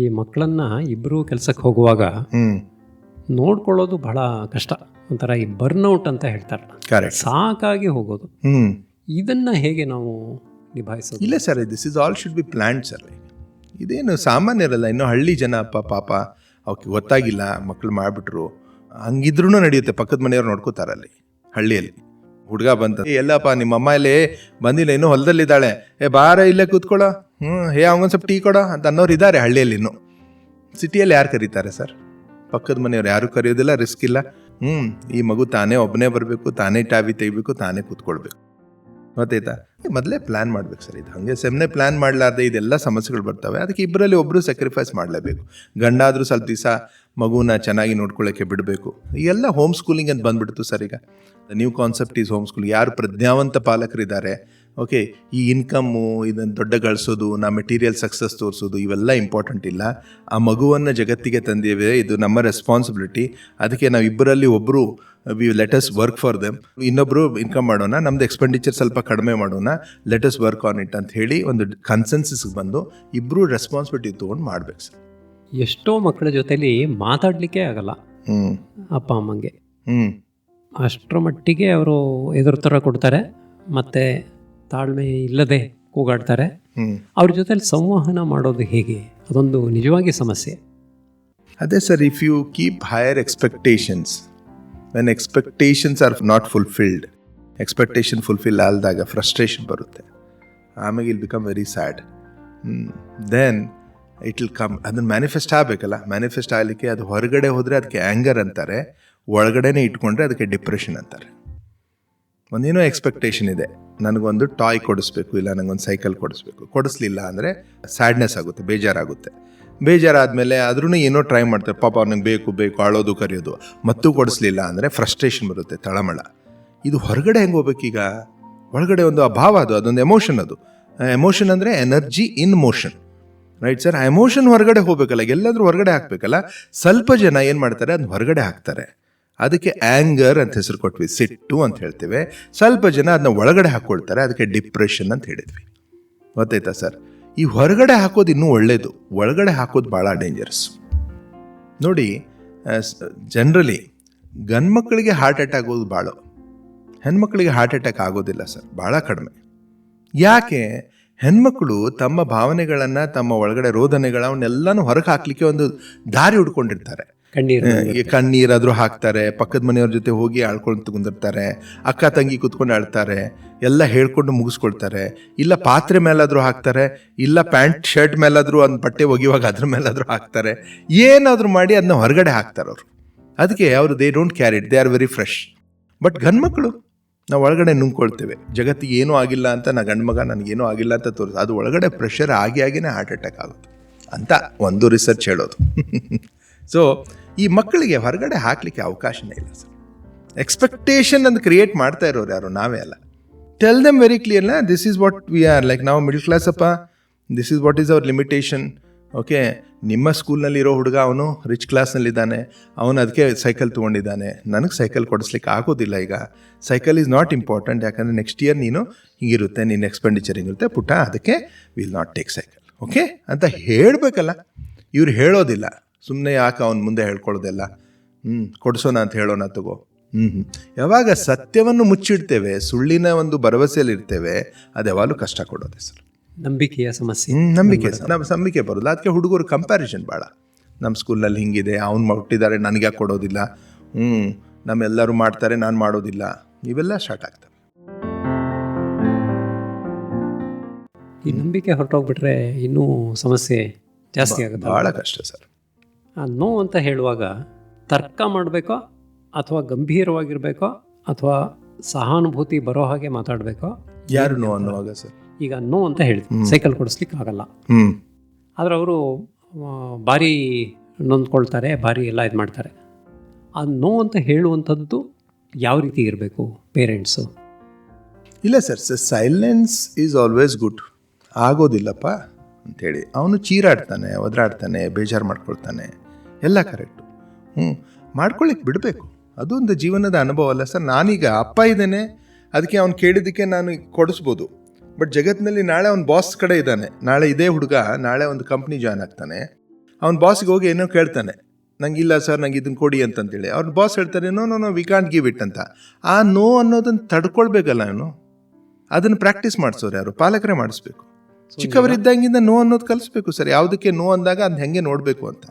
ಈ ಮಕ್ಕಳನ್ನ ಇಬ್ಬರು ಕೆಲಸಕ್ಕೆ ಹೋಗುವಾಗ ನೋಡ್ಕೊಳ್ಳೋದು ಬಹಳ ಕಷ್ಟ. ಒಂಥರ ಈ ಬರ್ನ್ಔಟ್ ಅಂತ ಹೇಳ್ತಾರೆ. ಕರೆಕ್ಟ್ ಸಾಕಾಗಿ ಹೋಗೋದು. ಇದನ್ನ ಹೇಗೆ ನಾವು ನಿಭಾಯಿಸೋದು? ಇಲ್ಲ sir this is all should be plan sir ಇದೇನು ಸಾಮಾನ್ಯರಲ್ಲ ಇನ್ನು ಹಳ್ಳಿ ಜನ ಅಪ್ಪ ಪಾಪ ಅವಕ್ಕೆ ಗೊತ್ತಾಗಿಲ್ಲ ಮಕ್ಕಳು ಮಾಡಿಬಿಟ್ರು. ಹಂಗಿದ್ರೂ ನಡೆಯುತ್ತೆ ಪಕ್ಕದ ಮನೆಯವ್ರು ನೋಡ್ಕೋತಾರಲ್ಲಿ ಹಳ್ಳಿಯಲ್ಲಿ. ಹುಡುಗ ಬಂತ "ಏ, ಎಲ್ಲಪ್ಪ ನಿಮ್ಮ ಅಮ್ಮ ಇಲ್ಲಿ ಬಂದಿಲ್ಲ ಇನ್ನೂ ಹೊಲದಲ್ಲಿದ್ದಾಳೆ. ಏ ಬಾರ ಇಲ್ಲೇ ಕೂತ್ಕೊಳ್ಳೋ ಹ್ಞೂ ಹೇ ಅವಗೊಂದು ಸ್ವಲ್ಪ ಟೀ ಕೊಡೋ ಅಂತ ಅನ್ನೋರು ಇದ್ದಾರೆ ಹಳ್ಳಿಯಲ್ಲಿ ಇನ್ನು. ಸಿಟಿಯಲ್ಲಿ ಯಾರು ಕರೀತಾರೆ ಸರ್? ಪಕ್ಕದ ಮನೆಯವ್ರು ಯಾರು ಕರೆಯೋದಿಲ್ಲ ರಿಸ್ಕ್ ಇಲ್ಲ. ಹ್ಞೂ ಈ ಮಗು ತಾನೇ ಒಬ್ಬನೇ ಬರಬೇಕು ತಾನೇ ಟಾವಿ ತೆಗಿಬೇಕು ತಾನೇ ಕೂತ್ಕೊಳ್ಬೇಕು. ಗೊತ್ತಾಯ್ತಾ ಮೊದಲೇ ಪ್ಲ್ಯಾನ್ ಮಾಡ್ಬೇಕು ಸರ್ ಇದು ಹಾಗೆ ಸೆಮ್ನೆ ಪ್ಲ್ಯಾನ್ ಮಾಡಲಾರ್ದೆ ಇದೆಲ್ಲ ಸಮಸ್ಯೆಗಳು ಬರ್ತವೆ. ಅದಕ್ಕೆ ಇಬ್ಬರಲ್ಲಿ ಒಬ್ಬರು ಸ್ಯಾಕ್ರಿಫೈಸ್ ಮಾಡಲೇಬೇಕು. ಗಂಡಾದರೂ ಸ್ವಲ್ಪ ದಿವಸ ಮಗುನ ಚೆನ್ನಾಗಿ ನೋಡ್ಕೊಳ್ಳೋಕ್ಕೆ ಬಿಡಬೇಕು. ಎಲ್ಲ ಹೋಮ್ ಸ್ಕೂಲಿಂಗ್ ಅಂತ ಬಂದ್ಬಿಡ್ತು ಸರ್ ಈಗ. New concept is home school ಯಾರು ಪ್ರಜ್ಞಾವಂತ ಪಾಲಕರಿದ್ದಾರೆ ಓಕೆ ಈ ಇನ್ಕಮ್ಮು ಇದನ್ನು ದೊಡ್ಡ ಗಳಿಸೋದು ನಾ ಮೆಟೀರಿಯಲ್ ಸಕ್ಸಸ್ ತೋರಿಸೋದು ಇವೆಲ್ಲ ಇಂಪಾರ್ಟೆಂಟ್ ಇಲ್ಲ. ಆ ಮಗುವನ್ನು ಜಗತ್ತಿಗೆ ತಂದಿವೆ ಇದು ನಮ್ಮ ರೆಸ್ಪಾನ್ಸಿಬಿಲಿಟಿ ಅದಕ್ಕೆ ನಾವು ಇಬ್ಬರಲ್ಲಿ ಒಬ್ಬರು we let us work for them ಇನ್ನೊಬ್ಬರು ಇನ್ಕಮ್ ಮಾಡೋಣ ನಮ್ದು ಎಕ್ಸ್ಪೆಂಡಿಚರ್ ಸ್ವಲ್ಪ ಕಡಿಮೆ ಮಾಡೋಣ ಲೆಟಸ್ ವರ್ಕ್ ಆನ್ ಇಟ್ ಅಂತ ಹೇಳಿ ಒಂದು ಕನ್ಸೆನ್ಸಸ್ಗೆ ಬಂದು ಇಬ್ಬರು ರೆಸ್ಪಾನ್ಸಿಬಿಲಿಟಿ ತೊಗೊಂಡು ಮಾಡ್ಬೇಕು ಸರ್. ಎಷ್ಟೋ ಮಕ್ಕಳ ಜೊತೆಲಿ ಮಾತಾಡಲಿಕ್ಕೆ ಆಗಲ್ಲ ಹ್ಞೂ ಅಪ್ಪ ಅಮ್ಮಂಗೆ. ಹ್ಞೂ ಅಷ್ಟರ ಮಟ್ಟಿಗೆ ಅವರು ಎದುರುತ್ತರ ಕೊಡ್ತಾರೆ. ಮತ್ತು ತಾಳ್ಮೆ ಇಲ್ಲದೆ ಕೂಗಾಡ್ತಾರೆ. ಅವ್ರ ಜೊತೆಲಿ ಸಂವಹನ ಮಾಡೋದು ಹೇಗೆ? ಅದೊಂದು ನಿಜವಾಗಿ ಸಮಸ್ಯೆ. ಅದೇ sir if you keep higher expectations when expectations are not fulfilled expectation fulfil ಆಲ್ದಾಗ frustration ಬರುತ್ತೆ. ಆಮೇಲೆ I'll become very sad then it will come ಅದನ್ನು ಮ್ಯಾನಿಫೆಸ್ಟ್ ಆಗಬೇಕಲ್ಲ? ಮ್ಯಾನಿಫೆಸ್ಟ್ ಆಗಲಿಕ್ಕೆ ಅದು ಹೊರಗಡೆ ಹೋದರೆ ಅದಕ್ಕೆ ಆ್ಯಂಗರ್ ಅಂತಾರೆ. ಒಳಗಡೆನೇ ಇಟ್ಕೊಂಡ್ರೆ ಅದಕ್ಕೆ ಡಿಪ್ರೆಷನ್ ಅಂತಾರೆ. ಒಂದೇನೋ ಎಕ್ಸ್ಪೆಕ್ಟೇಷನ್ ಇದೆ. ನನಗೊಂದು ಟಾಯ್ ಕೊಡಿಸ್ಬೇಕು, ಇಲ್ಲ ನನಗೊಂದು ಸೈಕಲ್ ಕೊಡಿಸ್ಬೇಕು. ಕೊಡಿಸ್ಲಿಲ್ಲ ಅಂದರೆ ಸ್ಯಾಡ್ನೆಸ್ ಆಗುತ್ತೆ, ಬೇಜಾರಾಗುತ್ತೆ. ಬೇಜಾರಾದಮೇಲೆ ಆದ್ರೂ ಏನೋ ಟ್ರೈ ಮಾಡ್ತಾರೆ. ಪಾಪ ಅವ್ನಿಗೆ ಬೇಕು ಬೇಕು ಆಳೋದು ಕರೆಯೋದು. ಮತ್ತೂ ಕೊಡಿಸ್ಲಿಲ್ಲ ಅಂದರೆ ಫ್ರಸ್ಟ್ರೇಷನ್ ಬರುತ್ತೆ, ತಳಮಳ. ಇದು ಹೊರಗಡೆ ಹೆಂಗೆ ಹೋಗ್ಬೇಕೀಗ? ಒಳಗಡೆ ಒಂದು ಅಭಾವ ಅದು, ಅದೊಂದು ಎಮೋಷನ್ ಅದು. ಎಮೋಷನ್ ಅಂದರೆ energy in motion right sir ಆ ಎಮೋಷನ್ ಹೊರಗಡೆ ಹೋಗ್ಬೇಕಲ್ಲ ಎಲ್ಲಾದರೂ ಹೊರಗಡೆ ಹಾಕ್ಬೇಕಲ್ಲ, ಸ್ವಲ್ಪ ಜನ ಏನು ಮಾಡ್ತಾರೆ ಅದನ್ನ ಹೊರಗಡೆ ಹಾಕ್ತಾರೆ. ಅದಕ್ಕೆ ಆ್ಯಂಗರ್ ಅಂತ ಹೆಸರು ಕೊಟ್ವಿ, ಸಿಟ್ಟು ಅಂತ ಹೇಳ್ತೇವೆ. ಸ್ವಲ್ಪ ಜನ ಅದನ್ನ ಒಳಗಡೆ ಹಾಕ್ಕೊಳ್ತಾರೆ ಅದಕ್ಕೆ ಡಿಪ್ರೆಷನ್ ಅಂತ ಹೇಳಿದ್ವಿ. ಗೊತ್ತಾಯ್ತಾ ಸರ್? ಈ ಹೊರಗಡೆ ಹಾಕೋದು ಇನ್ನೂ ಒಳ್ಳೇದು, ಒಳಗಡೆ ಹಾಕೋದು ಭಾಳ ಡೇಂಜರಸ್ ನೋಡಿ ಜನರಲಿ ಗಂಡ್ಮಕ್ಳಿಗೆ ಹಾರ್ಟ್ ಅಟ್ಯಾಕ್ ಆಗೋದು ಭಾಳ. ಹೆಣ್ಮಕ್ಳಿಗೆ ಹಾರ್ಟ್ ಅಟ್ಯಾಕ್ ಆಗೋದಿಲ್ಲ ಸರ್, ಭಾಳ ಕಡಿಮೆ. ಯಾಕೆ? ಹೆಣ್ಮಕ್ಳು ತಮ್ಮ ಭಾವನೆಗಳನ್ನು, ತಮ್ಮ ಒಳಗಡೆ ರೋಧನೆಗಳ ಅವನ್ನೆಲ್ಲನೂ ಹೊರಗೆ ಹಾಕಲಿಕ್ಕೆ ಒಂದು ದಾರಿ ಹುಡ್ಕೊಂಡಿರ್ತಾರೆ. ಕಣ್ಣೀರು ಕಣ್ಣೀರಾದರೂ ಹಾಕ್ತಾರೆ ಪಕ್ಕದ ಮನೆಯವ್ರ ಜೊತೆ ಹೋಗಿ ಆಳ್ಕೊಂಡು ಕುಂದಿರ್ತಾರೆ ಅಕ್ಕ ತಂಗಿ ಕುತ್ಕೊಂಡು ಆಳ್ತಾರೆ ಎಲ್ಲ ಹೇಳ್ಕೊಂಡು ಮುಗಿಸ್ಕೊಳ್ತಾರೆ. ಇಲ್ಲ ಪಾತ್ರೆ ಮೇಲಾದ್ರೂ ಹಾಕ್ತಾರೆ ಇಲ್ಲ ಪ್ಯಾಂಟ್ ಶರ್ಟ್ ಮೇಲಾದ್ರೂ ಒಂದು ಬಟ್ಟೆ ಒಗೆಯುವಾಗ ಅದ್ರ ಮೇಲಾದ್ರೂ ಹಾಕ್ತಾರೆ. ಏನಾದರೂ ಮಾಡಿ ಅದನ್ನ ಹೊರಗಡೆ ಹಾಕ್ತಾರೆ ಅವರು. ಅದಕ್ಕೆ ಅವರು they don't carry they are very fresh but ಗಂಡ್ಮಕ್ಳು ನಾವು ಒಳಗಡೆ ನುಂಗ್ಕೊಳ್ತೇವೆ. ಜಗತ್ತಿಗೆ ಏನೂ ಆಗಿಲ್ಲ ಅಂತ ನಾ ಗಂಡ್ಮಗ ನನಗೇನೂ ಆಗಿಲ್ಲ ಅಂತ ತೋರಿಸ್ ಅದು ಒಳಗಡೆ ಪ್ರೆಷರ್ ಆಗಿ ಆಗಿನೇ ಹಾರ್ಟ್ ಅಟ್ಯಾಕ್ ಆಗುತ್ತೆ. ಅಂತ ಒಂದು ರಿಸರ್ಚ್ ಹೇಳೋದು. ಸೊ ಈ ಮಕ್ಕಳಿಗೆ ಹೊರಗಡೆ ಹಾಕಲಿಕ್ಕೆ ಅವಕಾಶನೇ ಇಲ್ಲ ಸರ್. ಎಕ್ಸ್ಪೆಕ್ಟೇಷನ್ ಅಂತ ಕ್ರಿಯೇಟ್ ಮಾಡ್ತಾ ಇರೋರು ಯಾರು? ನಾವೇ ಅಲ್ಲ. Tell them very ಕ್ಲಿಯರ್ನ this is what we are like ನಾವು ಮಿಡಲ್ ಕ್ಲಾಸ್ ಅಪ್ಪ this is what is our limitation okay ನಿಮ್ಮ ಸ್ಕೂಲ್ನಲ್ಲಿ ಇರೋ ಹುಡುಗ ಅವನು ರಿಚ್ ಕ್ಲಾಸ್ನಲ್ಲಿದ್ದಾನೆ ಅವನು ಅದಕ್ಕೆ ಸೈಕಲ್ ತೊಗೊಂಡಿದ್ದಾನೆ. ನನಗೆ ಸೈಕಲ್ ಕೊಡಿಸ್ಲಿಕ್ಕೆ ಆಗೋದಿಲ್ಲ ಈಗ. ಸೈಕಲ್ ಈಸ್ ನಾಟ್ ಇಂಪಾರ್ಟೆಂಟ್ ಯಾಕಂದರೆ ನೆಕ್ಸ್ಟ್ ಇಯರ್ ನೀನು ಹಿಂಗಿರುತ್ತೆ, ನಿನ್ನ ಎಕ್ಸ್ಪೆಂಡಿಚರ್ ಹಿಂಗಿರುತ್ತೆ ಪುಟ್ಟ ಅದಕ್ಕೆ will not take cycle okay ಅಂತ ಹೇಳಬೇಕಲ್ಲ. ಇವ್ರು ಹೇಳೋದಿಲ್ಲ. ಸುಮ್ಮನೆ ಯಾಕೆ ಅವನು ಮುಂದೆ ಹೇಳ್ಕೊಳ್ಳೋದೆಲ್ಲ? ಹ್ಞೂ ಕೊಡಿಸೋಣ ಅಂತ ಹೇಳೋಣ ತಗೋ. ಹ್ಞೂ ಹ್ಞೂ ಯಾವಾಗ ಸತ್ಯವನ್ನು ಮುಚ್ಚಿಡ್ತೇವೆ ಸುಳ್ಳಿನ ಒಂದು ಭರವಸೆಯಲ್ಲಿ ಇರ್ತೇವೆ ಅದು ಯಾವಾಗಲೂ ಕಷ್ಟ ಕೊಡೋದೇ ಸರ್ ನಂಬಿಕೆಯ ಸಮಸ್ಯೆ. ನಂಬಿಕೆ ನಮ್ಮ ನಂಬಿಕೆ ಬರೋಲ್ಲ ಅದಕ್ಕೆ ಹುಡುಗರು ಕಂಪ್ಯಾರಿಸನ್ ಭಾಳ ನಮ್ಮ ಸ್ಕೂಲಲ್ಲಿ ಹಿಂಗಿದೆ ಅವ್ನು ಹುಟ್ಟಿದ್ದಾರೆ ನನಗೆ ಯಾಕೆ ಕೊಡೋದಿಲ್ಲ. ಹ್ಞೂ ನಮ್ಮೆಲ್ಲರೂ ಮಾಡ್ತಾರೆ ನಾನು ಮಾಡೋದಿಲ್ಲ. ಇವೆಲ್ಲ ಸ್ಟಾರ್ಟ್ ಆಗ್ತವೆ. ಈ ನಂಬಿಕೆ ಹೊರಟೋಗ್ಬಿಟ್ರೆ ಇನ್ನೂ ಸಮಸ್ಯೆ ಜಾಸ್ತಿ ಆಗುತ್ತೆ. ಭಾಳ ಕಷ್ಟ ಸರ್. ಆ ನೋ ಅಂತ ಹೇಳುವಾಗ ತರ್ಕ ಮಾಡಬೇಕೋ ಅಥವಾ ಗಂಭೀರವಾಗಿರಬೇಕೋ ಅಥವಾ ಸಹಾನುಭೂತಿ ಬರೋ ಹಾಗೆ ಮಾತಾಡಬೇಕೋ? ಯಾರು ನೋ ಅನ್ನುವಾಗ ಸರ್? ಈಗ ನೋ ಅಂತ ಹೇಳಿದ್ರು. ಸೈಕಲ್ ಕೊಡಿಸ್ಲಿಕ್ಕೆ ಆಗಲ್ಲ ಹ್ಞೂ ಆದರೆ ಅವರು ಭಾರಿ ನೊಂದ್ಕೊಳ್ತಾರೆ ಭಾರಿ ಎಲ್ಲ ಇದು ಮಾಡ್ತಾರೆ. ಆ ನೋ ಅಂತ ಹೇಳುವಂಥದ್ದು ಯಾವ ರೀತಿ ಇರಬೇಕು ಪೇರೆಂಟ್ಸು? ಇಲ್ಲ sir sir silence is always good. ಆಗೋದಿಲ್ಲಪ್ಪ ಅಂಥೇಳಿ ಅವನು ಚೀರಾಡ್ತಾನೆ ಒದರಾಡ್ತಾನೆ ಬೇಜಾರು ಮಾಡ್ಕೊಳ್ತಾನೆ. ಎಲ್ಲ ಕರೆಕ್ಟು ಹ್ಞೂ. ಮಾಡ್ಕೊಳ್ಳಿಕ್ಕೆ ಬಿಡಬೇಕು. ಅದು ಒಂದು ಜೀವನದ ಅನುಭವ ಅಲ್ಲ ಸರ್. ನಾನೀಗ ಅಪ್ಪ ಇದ್ದೇನೆ ಅದಕ್ಕೆ ಅವ್ನು ಕೇಳಿದ್ದಕ್ಕೆ ನಾನು ಕೊಡಿಸ್ಬೋದು. ಬಟ್ ಜಗತ್ತಿನಲ್ಲಿ ನಾಳೆ ಅವ್ನ ಬಾಸ್ ಕಡೆ ಇದ್ದಾನೆ. ನಾಳೆ ಇದೇ ಹುಡುಗ ನಾಳೆ ಒಂದು ಕಂಪ್ನಿ ಜಾಯ್ನ್ ಆಗ್ತಾನೆ. ಅವ್ನ ಬಾಸ್ಗೆ ಹೋಗಿ ಏನೋ ಕೇಳ್ತಾನೆ. ನಂಗೆ ಇಲ್ಲ ಸರ್ ನಂಗೆ ಇದನ್ನು ಕೊಡಿ ಅಂತಂತೇಳಿ. ಅವ್ರ ಬಾಸ್ ಹೇಳ್ತಾರೆ no no no we can't give it ಅಂತ. ಆ ನೋ ಅನ್ನೋದನ್ನು ತಡ್ಕೊಳ್ಬೇಕಲ್ಲ ಅವನು? ಅದನ್ನು ಪ್ರಾಕ್ಟೀಸ್ ಮಾಡಿಸೋರು ಯಾರು? ಪಾಲಕರೇ ಮಾಡಿಸ್ಬೇಕು. ಚಿಕ್ಕವರಿದ್ದಾಗಿಂದ ನೋ ಅನ್ನೋದು ಕಲಿಸ್ಬೇಕು ಸರ್. ಯಾವುದಕ್ಕೆ ನೋ ಅಂದಾಗ ಅದನ್ನ ಹೆಂಗೆ ನೋಡಬೇಕು ಅಂತ.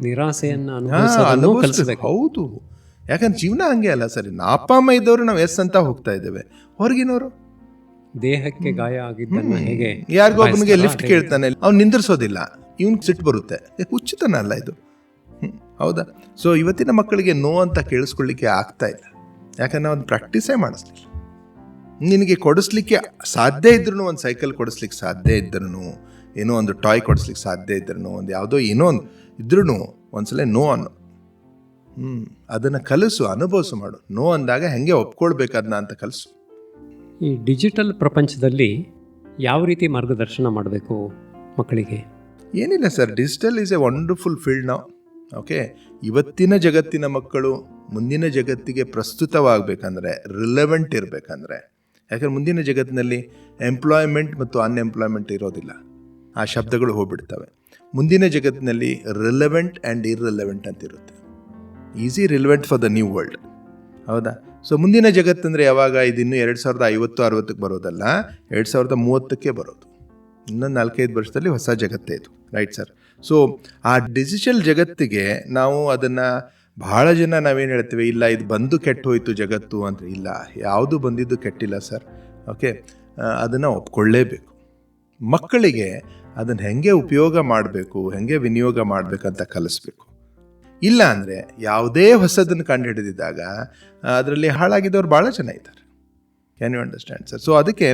ನಿರಾಸೆಯನ್ನು ಹಾ, ಅನುಭವಿಸೋದನ್ನು ಕಲಿಸಬೇಕು. ಹೌದು. ಯಾಕಂದ್ರೆ ಜೀವನ ಹಂಗೆ ಅಲ್ಲ ಸರಿ. ನಾ ಅಪ್ಪ ಅಮ್ಮ ಇದ್ದವರು ನಾವು ಎಸ್ ಅಂತ ಹೋಗ್ತಾ ಇದ್ದೇವೆ. ಹೊರಗಿನವರು? ದೇಹಕ್ಕೆ ಗಾಯ ಆಗಿದ್ದನ್ನು ಹೇಗೆ ಯಾರಿಗೋ ಒಬ್ಬನಿಗೆ ಲಿಫ್ಟ್ ಕೇಳ್ತಾನೆ. ಅವ್ನು ನಿಂದ್ರಿಸೋದಿಲ್ಲ. ಇವನ್ ಸಿಟ್ಟು ಬರುತ್ತೆ. ಹುಚ್ಚುತನ ಅಲ್ಲ ಇದು. ಹೌದಾ? ಸೊ ಇವತ್ತಿನ ಮಕ್ಕಳಿಗೆ ನೋ ಅಂತ ಕೇಳಿಸ್ಕೊಳ್ಳಿಕ್ಕೆ ಆಗ್ತಾ ಇಲ್ಲ. ಯಾಕಂದ್ರೆ ಒಂದು ಪ್ರಾಕ್ಟೀಸೇ ಮಾಡಿಸ್ಲಿಲ್ಲ. ನಿನಗೆ ಕೊಡಿಸ್ಲಿಕ್ಕೆ ಸಾಧ್ಯ ಇದ್ರೂ ಒಂದು ಸೈಕಲ್ ಕೊಡಿಸ್ಲಿಕ್ಕೆ ಸಾಧ್ಯ ಇದ್ರೂ ಏನೋ ಒಂದು ಟಾಯ್ ಕೊಡಿಸ್ಲಿಕ್ಕೆ ಸಾಧ್ಯ ಇದ್ರೂ ಒಂದು ಯಾವುದೋ ಏನೋ ಒಂದು ಇದ್ರೂ ಒಂದ್ಸಲ ನೋ ಅನ್ನು. ಹ್ಞೂ ಅದನ್ನು ಕಲಿಸು ಅನುಭವಿಸು ಮಾಡು. ನೋ ಅಂದಾಗ ಹೆಂಗೆ ಒಪ್ಕೊಳ್ಬೇಕು ಅದನ್ನ ಅಂತ ಕಲಿಸು. ಈ ಡಿಜಿಟಲ್ ಪ್ರಪಂಚದಲ್ಲಿ ಯಾವ ರೀತಿ ಮಾರ್ಗದರ್ಶನ ಮಾಡಬೇಕು ಮಕ್ಕಳಿಗೆ? ಏನಿಲ್ಲ sir digital is a wonderful field ನಾವು. ಓಕೆ ಇವತ್ತಿನ ಜಗತ್ತಿನ ಮಕ್ಕಳು ಮುಂದಿನ ಜಗತ್ತಿಗೆ ಪ್ರಸ್ತುತವಾಗಬೇಕಂದ್ರೆ ರಿಲೆವೆಂಟ್ ಇರಬೇಕಂದ್ರೆ ಯಾಕಂದ್ರೆ ಮುಂದಿನ ಜಗತ್ತಿನಲ್ಲಿ ಎಂಪ್ಲಾಯ್ಮೆಂಟ್ ಮತ್ತು ಅನ್ಎಂಪ್ಲಾಯ್ಮೆಂಟ್ ಇರೋದಿಲ್ಲ. ಆ ಶಬ್ದಗಳು ಹೋಗ್ಬಿಡ್ತವೆ. ಮುಂದಿನ ಜಗತ್ತಿನಲ್ಲಿ ರಿಲೆವೆಂಟ್ ಆ್ಯಂಡ್ ಇರ್ರೆಲೆವೆಂಟ್ ಅಂತ ಇರುತ್ತೆ is relevant for the new world ಹೌದಾ? ಸೊ ಮುಂದಿನ ಜಗತ್ತಂದರೆ ಯಾವಾಗ? ಇದು ಇನ್ನೂ ಎರಡು ಸಾವಿರದ ಐವತ್ತು, ಅರವತ್ತಕ್ಕೆ ಬರೋದಲ್ಲ. ಎರಡು ಸಾವಿರದ ಮೂವತ್ತಕ್ಕೆ ಬರೋದು. ಇನ್ನೊಂದು ನಾಲ್ಕೈದು ವರ್ಷದಲ್ಲಿ ಹೊಸ ಜಗತ್ತೇ ಇದು. ರೈಟ್ ಸರ್ ಸೊ ಆ ಡಿಜಿಟಲ್ ಜಗತ್ತಿಗೆ ನಾವು ಅದನ್ನು ಬಹಳ ಜನ ನಾವೇನು ಹೇಳ್ತೀವಿ? ಇಲ್ಲ, ಇದು ಬಂದು ಕೆಟ್ಟು ಹೋಯಿತು ಜಗತ್ತು ಅಂತ. ಇಲ್ಲ, ಯಾವುದು ಬಂದಿದ್ದು ಕೆಟ್ಟಿಲ್ಲ ಸರ್ ಓಕೆ ಅದನ್ನು ಒಪ್ಕೊಳ್ಳೇಬೇಕು. ಮಕ್ಕಳಿಗೆ ಅದನ್ನು ಹೆಂಗೆ ಉಪಯೋಗ ಮಾಡಬೇಕು, ಹೆಂಗೆ ವಿನಿಯೋಗ ಮಾಡಬೇಕಂತ ಕಲಿಸ್ಬೇಕು. ಇಲ್ಲ ಅಂದರೆ ಯಾವುದೇ ಹೊಸದನ್ನು ಕಂಡು ಹಿಡಿದಿದ್ದಾಗ ಅದರಲ್ಲಿ ಹಾಳಾಗಿದ್ದವ್ರು ಭಾಳ ಜನ ಇದ್ದಾರೆ. Can you understand sir so ಅದಕ್ಕೆ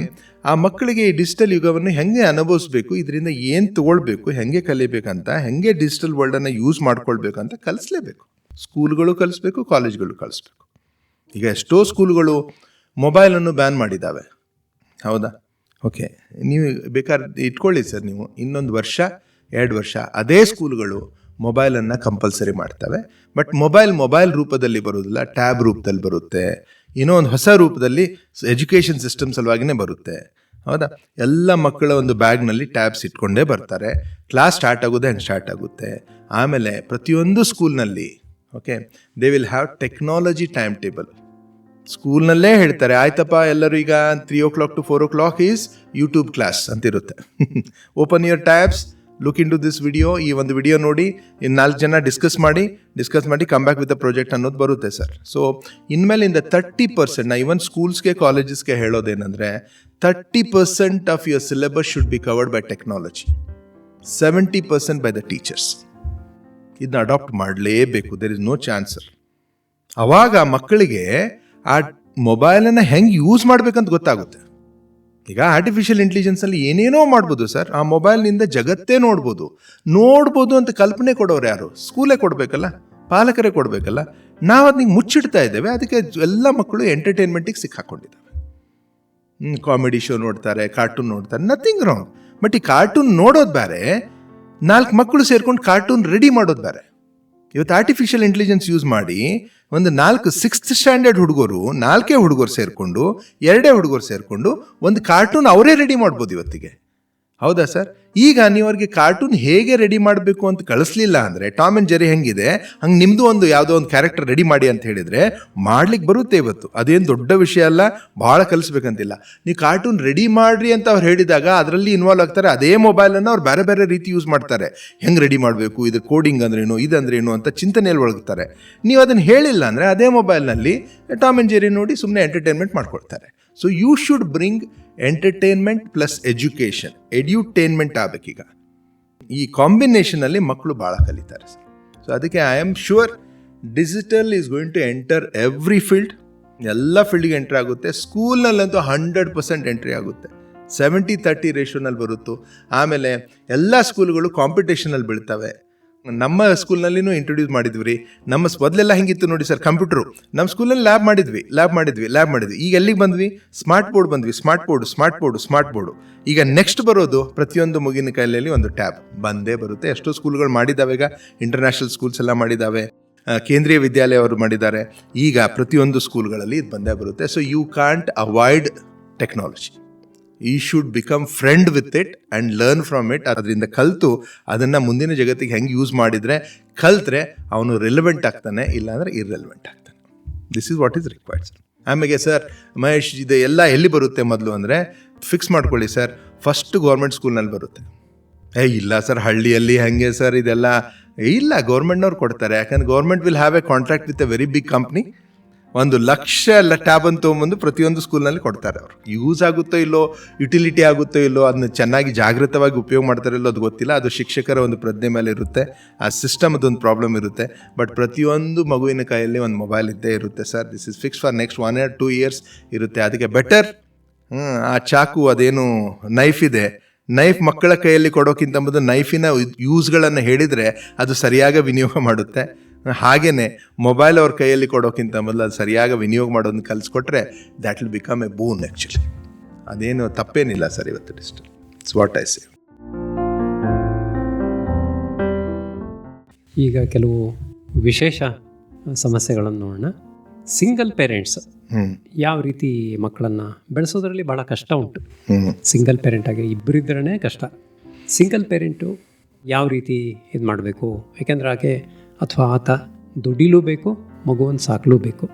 ಆ ಮಕ್ಕಳಿಗೆ ಈ ಡಿಜಿಟಲ್ ಯುಗವನ್ನು ಹೆಂಗೆ ಅನುಭವಿಸ್ಬೇಕು, ಇದರಿಂದ ಏನು ತಗೊಳ್ಬೇಕು, ಹೆಂಗೆ ಕಲಿಬೇಕಂತ, ಹೆಂಗೆ ಡಿಜಿಟಲ್ ವರ್ಲ್ಡನ್ನು ಯೂಸ್ ಮಾಡ್ಕೊಳ್ಬೇಕಂತ ಕಲಿಸ್ಲೇಬೇಕು. ಸ್ಕೂಲ್ಗಳು ಕಲಿಸ್ಬೇಕು, ಕಾಲೇಜ್ಗಳು ಕಲಿಸ್ಬೇಕು. ಈಗ ಎಷ್ಟೋ ಸ್ಕೂಲ್ಗಳು ಮೊಬೈಲನ್ನು ಬ್ಯಾನ್ ಮಾಡಿದ್ದಾವೆ. ಹೌದಾ? ಓಕೆ, ನೀವು ಬೇಕಾದ್ರೆ ಇಟ್ಕೊಳ್ಳಿ ಸರ್ ನೀವು. ಇನ್ನೊಂದು ವರ್ಷ, ಎರಡು ವರ್ಷ, ಅದೇ ಸ್ಕೂಲ್ಗಳು ಮೊಬೈಲನ್ನು ಕಂಪಲ್ಸರಿ ಮಾಡ್ತವೆ. ಬಟ್ ಮೊಬೈಲ್ ಮೊಬೈಲ್ ರೂಪದಲ್ಲಿ ಬರೋದಿಲ್ಲ ಟ್ಯಾಬ್ ರೂಪದಲ್ಲಿ ಬರುತ್ತೆ. ಏನೋ ಒಂದು ಹೊಸ ರೂಪದಲ್ಲಿ ಎಜುಕೇಷನ್ ಸಿಸ್ಟಮ್ ಸಲುವಾಗಿನೇ ಬರುತ್ತೆ. ಹೌದಾ? ಎಲ್ಲ ಮಕ್ಕಳ ಒಂದು ಬ್ಯಾಗ್ನಲ್ಲಿ ಟ್ಯಾಬ್ಸ್ ಇಟ್ಕೊಂಡೇ ಬರ್ತಾರೆ. ಕ್ಲಾಸ್ ಸ್ಟಾರ್ಟ್ ಆಗೋದೇ ಹಂಗೆ ಸ್ಟಾರ್ಟ್ ಆಗುತ್ತೆ. ಆಮೇಲೆ ಪ್ರತಿಯೊಂದು ಸ್ಕೂಲ್ನಲ್ಲಿ okay they will have technology time table ಸ್ಕೂಲ್ನಲ್ಲೇ ಹೇಳ್ತಾರೆ, ಆಯ್ತಪ್ಪ, ಎಲ್ಲರೂ ಈಗ three o'clock to four o'clock is YouTube class ಅಂತಿರುತ್ತೆ. Open your tabs look into this video ಈ ಒಂದು ವಿಡಿಯೋ ನೋಡಿ ಇನ್ನು ನಾಲ್ಕು ಜನ ಡಿಸ್ಕಸ್ ಮಾಡಿ ಡಿಸ್ಕಸ್ ಮಾಡಿ come back with a project ಅನ್ನೋದು ಬರುತ್ತೆ ಸರ್. ಸೊ ಇನ್ಮೇಲಿಂದ ತರ್ಟಿ ಪರ್ಸೆಂಟ್ ನಾ ಇವನ್ ಸ್ಕೂಲ್ಸ್ಗೆ ಕಾಲೇಜಸ್ಗೆ ಹೇಳೋದೇನೆಂದರೆ thirty percent of your syllabus should be covered by technology seventy percent by the teachers ಇದನ್ನ ಅಡಾಪ್ಟ್ ಮಾಡಲೇಬೇಕು. ದೇರ್ ಇಸ್ ನೋ ಚಾನ್ಸರ್ ಅವಾಗ ಮಕ್ಕಳಿಗೆ ಆ ಮೊಬೈಲನ್ನು ಹೆಂಗೆ ಯೂಸ್ ಮಾಡ್ಬೇಕಂತ ಗೊತ್ತಾಗುತ್ತೆ. ಈಗ ಆರ್ಟಿಫಿಷಿಯಲ್ ಇಂಟೆಲಿಜೆನ್ಸಲ್ಲಿ ಏನೇನೋ ಮಾಡ್ಬೋದು ಸರ್, ಆ ಮೊಬೈಲ್ನಿಂದ ಜಗತ್ತೇ ನೋಡ್ಬೋದು. ನೋಡ್ಬೋದು ಅಂತ ಕಲ್ಪನೆ ಕೊಡೋರು ಯಾರು? ಸ್ಕೂಲೇ ಕೊಡಬೇಕಲ್ಲ? ಪಾಲಕರೇ ಕೊಡಬೇಕಲ್ಲ? ನಾವು ಅದನ್ನ ಮುಚ್ಚಿಡ್ತಾ ಇದ್ದೇವೆ, ಅದಕ್ಕೆ ಎಲ್ಲ ಮಕ್ಕಳು ಎಂಟರ್ಟೈನ್ಮೆಂಟಿಗೆ ಸಿಕ್ಕಾಕೊಂಡಿದ್ದಾವೆ. ಕಾಮಿಡಿ ಶೋ ನೋಡ್ತಾರೆ ಕಾರ್ಟೂನ್ ನೋಡ್ತಾರೆ ನಥಿಂಗ್ ರಾಂಗ್ ಬಟ್ ಈ ಕಾರ್ಟೂನ್ ನೋಡೋದು ಬೇರೆ ನಾಲ್ಕು ಮಕ್ಕಳು ಸೇರ್ಕೊಂಡು ಕಾರ್ಟೂನ್ ರೆಡಿ ಮಾಡೋದು ಬೇರೆ ಇವತ್ತು ಆರ್ಟಿಫಿಷಿಯಲ್ ಇಂಟೆಲಿಜೆನ್ಸ್ ಯೂಸ್ ಮಾಡಿ ಒಂದು ನಾಲ್ಕು ಸಿಕ್ಸ್ತ್ ಸ್ಟ್ಯಾಂಡರ್ಡ್ ಹುಡುಗರು, ನಾಲ್ಕೇ ಹುಡುಗರು ಸೇರಿಕೊಂಡು, ಎರಡೇ ಹುಡುಗರು ಸೇರಿಕೊಂಡು ಒಂದು ಕಾರ್ಟೂನ್ ಅವರೇ ರೆಡಿ ಮಾಡ್ಬೋದು ಇವತ್ತಿಗೆ. ಹೌದಾ ಸರ್? ಈಗ ನೀವು ಅವ್ರಿಗೆ ಕಾರ್ಟೂನ್ ಹೇಗೆ ರೆಡಿ ಮಾಡಬೇಕು ಅಂತ ಕಳಿಸ್ಲಿಲ್ಲ ಅಂದರೆ ಟಾಮ್ ಆ್ಯಂಡ್ ಜೆರಿ ಹೆಂಗಿದೆ, ಹಂಗೆ ನಿಮ್ಮದು ಒಂದು ಯಾವುದೋ ಒಂದು ಕ್ಯಾರೆಕ್ಟರ್ ರೆಡಿ ಮಾಡಿ ಅಂತ ಹೇಳಿದರೆ ಮಾಡ್ಲಿಕ್ಕೆ ಬರುತ್ತೆ ಇವತ್ತು. ಅದೇನು ದೊಡ್ಡ ವಿಷಯ ಅಲ್ಲ, ಭಾಳ ಕಲಿಸ್ಬೇಕಂತಿಲ್ಲ. ನೀವು ಕಾರ್ಟೂನ್ ರೆಡಿ ಮಾಡ್ರಿ ಅಂತ ಅವ್ರು ಹೇಳಿದಾಗ ಅದರಲ್ಲಿ ಇನ್ವಾಲ್ವ್ ಆಗ್ತಾರೆ, ಅದೇ ಮೊಬೈಲನ್ನು ಅವ್ರು ಬೇರೆ ಬೇರೆ ರೀತಿ ಯೂಸ್ ಮಾಡ್ತಾರೆ. ಹೆಂಗೆ ರೆಡಿ ಮಾಡಬೇಕು ಇದು ಕೋಡಿಂಗ್ ಅಂದ್ರೇನು ಇದಂದ್ರೇನು ಅಂತ ಚಿಂತನೆಯಲ್ಲಿ ಒಳಗ್ತಾರೆ. ನೀವು ಅದನ್ನು ಹೇಳಿಲ್ಲ ಅಂದರೆ ಅದೇ ಮೊಬೈಲ್ನಲ್ಲಿ ಟಾಮ್ ಆ್ಯಂಡ್ ಜೆರಿ ನೋಡಿ ಸುಮ್ಮನೆ ಎಂಟರ್ಟೈನ್ಮೆಂಟ್ ಮಾಡ್ಕೊಳ್ತಾರೆ. So you should bring entertainment plus education edutainment ಆಗಬೇಕೀಗ ಈ ಕಾಂಬಿನೇಷನಲ್ಲಿ ಮಕ್ಕಳು ಭಾಳ ಕಲಿತಾರೆ ಸೊ ಅದಕ್ಕೆ I am sure digital is going to enter every field ಎಲ್ಲ ಫೀಲ್ಡ್ಗೆ ಎಂಟ್ರಿ ಆಗುತ್ತೆ. ಸ್ಕೂಲ್ನಲ್ಲಂತೂ ಹಂಡ್ರೆಡ್ ಪರ್ಸೆಂಟ್ ಎಂಟ್ರಿ ಆಗುತ್ತೆ. ಸೆವೆಂಟಿ ತರ್ಟಿ ರೇಷೋನಲ್ಲಿ ಬರುತ್ತೋ. ಆಮೇಲೆ ಎಲ್ಲ ಸ್ಕೂಲ್ಗಳು ಕಾಂಪಿಟೇಷನಲ್ಲಿ ಬೀಳ್ತವೆ. ನಮ್ಮ ಸ್ಕೂಲ್ನಲ್ಲಿನೂ ಇಂಟ್ರೊಡ್ಯೂಸ್ ಮಾಡಿದ್ವಿ ರೀ. ನಮ್ಮ ಮೊದಲೆಲ್ಲ ಹೆಂಗಿತ್ತು ನೋಡಿ ಸರ್ ಕಂಪ್ಯೂಟರ್. ನಮ್ಮ ಸ್ಕೂಲಲ್ಲಿ ಲ್ಯಾಬ್ ಮಾಡಿದ್ವಿ ಲ್ಯಾಬ್ ಮಾಡಿದ್ವಿ ಲ್ಯಾಬ್ ಮಾಡಿದ್ವಿ. ಈಗ ಎಲ್ಲಿಗೆ ಬಂದ್ವಿ? ಸ್ಮಾರ್ಟ್ ಬೋರ್ಡ್ ಬಂದ್ವಿ. Smart board smart board smart board ಈಗ ನೆಕ್ಸ್ಟ್ ಬರೋದು ಪ್ರತಿಯೊಂದು ಮುಗಿನ ಕೈಯಲ್ಲಿ ಒಂದು ಟ್ಯಾಬ್ ಬಂದೇ ಬರುತ್ತೆ. ಎಷ್ಟೋ ಸ್ಕೂಲ್ಗಳು ಮಾಡಿದ್ದಾವೆ ಈಗ. ಇಂಟರ್ನ್ಯಾಷನಲ್ ಸ್ಕೂಲ್ಸ್ ಎಲ್ಲ ಮಾಡಿದ್ದಾವೆ. ಕೇಂದ್ರೀಯ ವಿದ್ಯಾಲಯ ಅವರು ಮಾಡಿದ್ದಾರೆ. ಈಗ ಪ್ರತಿಯೊಂದು ಸ್ಕೂಲ್ಗಳಲ್ಲಿ ಇದು ಬಂದೇ ಬರುತ್ತೆ. So you can't avoid technology ಈ should become friend with it and learn from it ಅದರಿಂದ ಕಲಿತು ಅದನ್ನು ಮುಂದಿನ ಜಗತ್ತಿಗೆ ಹೆಂಗೆ ಯೂಸ್ ಮಾಡಿದರೆ ಕಲ್ತ್ರೆ ಅವನು ರಿಲೆವೆಂಟ್ ಆಗ್ತಾನೆ, ಇಲ್ಲಾಂದರೆ ಇರ್ರೆಲೆವೆಂಟ್ ಆಗ್ತಾನೆ. This is what is required sir ಆಮೇಲೆ ಸರ್ ಮಹೇಶ್ ಇದು, ಎಲ್ಲ ಎಲ್ಲಿ ಬರುತ್ತೆ ಮೊದಲು ಅಂದರೆ ಫಿಕ್ಸ್ ಮಾಡ್ಕೊಳ್ಳಿ ಸರ್ ಫಸ್ಟ್ ಗೌರ್ಮೆಂಟ್ ಸ್ಕೂಲ್ನಲ್ಲಿ ಬರುತ್ತೆ. ಏ, ಇಲ್ಲ ಸರ್ ಹಳ್ಳಿಯಲ್ಲಿ ಹಾಗೆ ಸರ್ ಇದೆಲ್ಲ? ಇಲ್ಲ ಗೌರ್ಮೆಂಟ್ನವ್ರು ಕೊಡ್ತಾರೆ. ಯಾಕಂದ್ರೆ government will have a contract with a very big company ಒಂದು ಲಕ್ಷ ಎಲ್ಲ ಟ್ಯಾಬ್ ಅಂತ ತೊಗೊಂಬಂದು ಪ್ರತಿಯೊಂದು ಸ್ಕೂಲ್ನಲ್ಲಿ ಕೊಡ್ತಾರೆ ಅವರು. ಯೂಸ್ ಆಗುತ್ತೋ ಇಲ್ಲೋ ಯುಟಿಲಿಟಿ ಆಗುತ್ತೋ ಇಲ್ಲೋ ಅದನ್ನ ಚೆನ್ನಾಗಿ ಜಾಗೃತವಾಗಿ ಉಪಯೋಗ ಮಾಡ್ತಾರೋ ಇಲ್ಲೋ ಅದು ಗೊತ್ತಿಲ್ಲ. ಅದು ಶಿಕ್ಷಕರ ಒಂದು ಪ್ರಜ್ಞೆ ಮೇಲೆ ಇರುತ್ತೆ. ಆ ಸಿಸ್ಟಮ್ ಅದೊಂದು ಪ್ರಾಬ್ಲಮ್ ಇರುತ್ತೆ. ಬಟ್ ಪ್ರತಿಯೊಂದು ಮಗುವಿನ ಕೈಯಲ್ಲಿ ಒಂದು ಮೊಬೈಲ್ ಇದ್ದೇ ಇರುತ್ತೆ sir this is fix for next one or two years ಇರುತ್ತೆ. ಅದಕ್ಕೆ ಬೆಟರ್ ಆ ಚಾಕು ಅದೇನು ನೈಫ್ ಇದೆ. ನೈಫ್ ಮಕ್ಕಳ ಕೈಯಲ್ಲಿ ಕೊಡೋಕ್ಕಿಂತ ಮೊದಲು ನೈಫಿನ ಯೂಸ್ಗಳನ್ನು ಹೇಳಿದರೆ ಅದು ಸರಿಯಾಗಿ ವಿನಿಯೋಗ ಮಾಡುತ್ತೆ. ಹಾಗೆಯೇ ಮೊಬೈಲ್ ಅವ್ರ ಕೈಯಲ್ಲಿ ಕೊಡೋಕ್ಕಿಂತ ಮೊದಲು ಅದು ಸರಿಯಾಗಿ ವಿನಿಯೋಗ ಮಾಡೋದನ್ನ ಕಲಿಸ್ಕೊಟ್ರೆ that will become a boon actually ಅದೇನು ತಪ್ಪೇನಿಲ್ಲ ಸರ್ ಇವತ್ತು ಡಿಸ್ಟಲ್ ಇಟ್ಸ್ ವಾಟ್ ಐ ಸೇ ಈಗ ಕೆಲವು ವಿಶೇಷ ಸಮಸ್ಯೆಗಳನ್ನು ನೋಡೋಣ. ಸಿಂಗಲ್ ಪೇರೆಂಟ್ಸ್ ಯಾವ ರೀತಿ ಮಕ್ಕಳನ್ನು ಬೆಳೆಸೋದ್ರಲ್ಲಿ ಭಾಳ ಕಷ್ಟ ಉಂಟು. ಸಿಂಗಲ್ ಪೇರೆಂಟ್ ಆಗಿ ಇಬ್ಬರಿದ್ರೇ ಕಷ್ಟ. ಸಿಂಗಲ್ ಪೇರೆಂಟು ಯಾವ ರೀತಿ ಇದು ಮಾಡಬೇಕು ಯಾಕೆಂದ್ರೆ ಆಕೆ ಅಥವಾ ಆತ ದುಡಿಲೂ ಬೇಕು, ಮಗುವನ್ನು ಸಾಕಲೂ ಬೇಕು.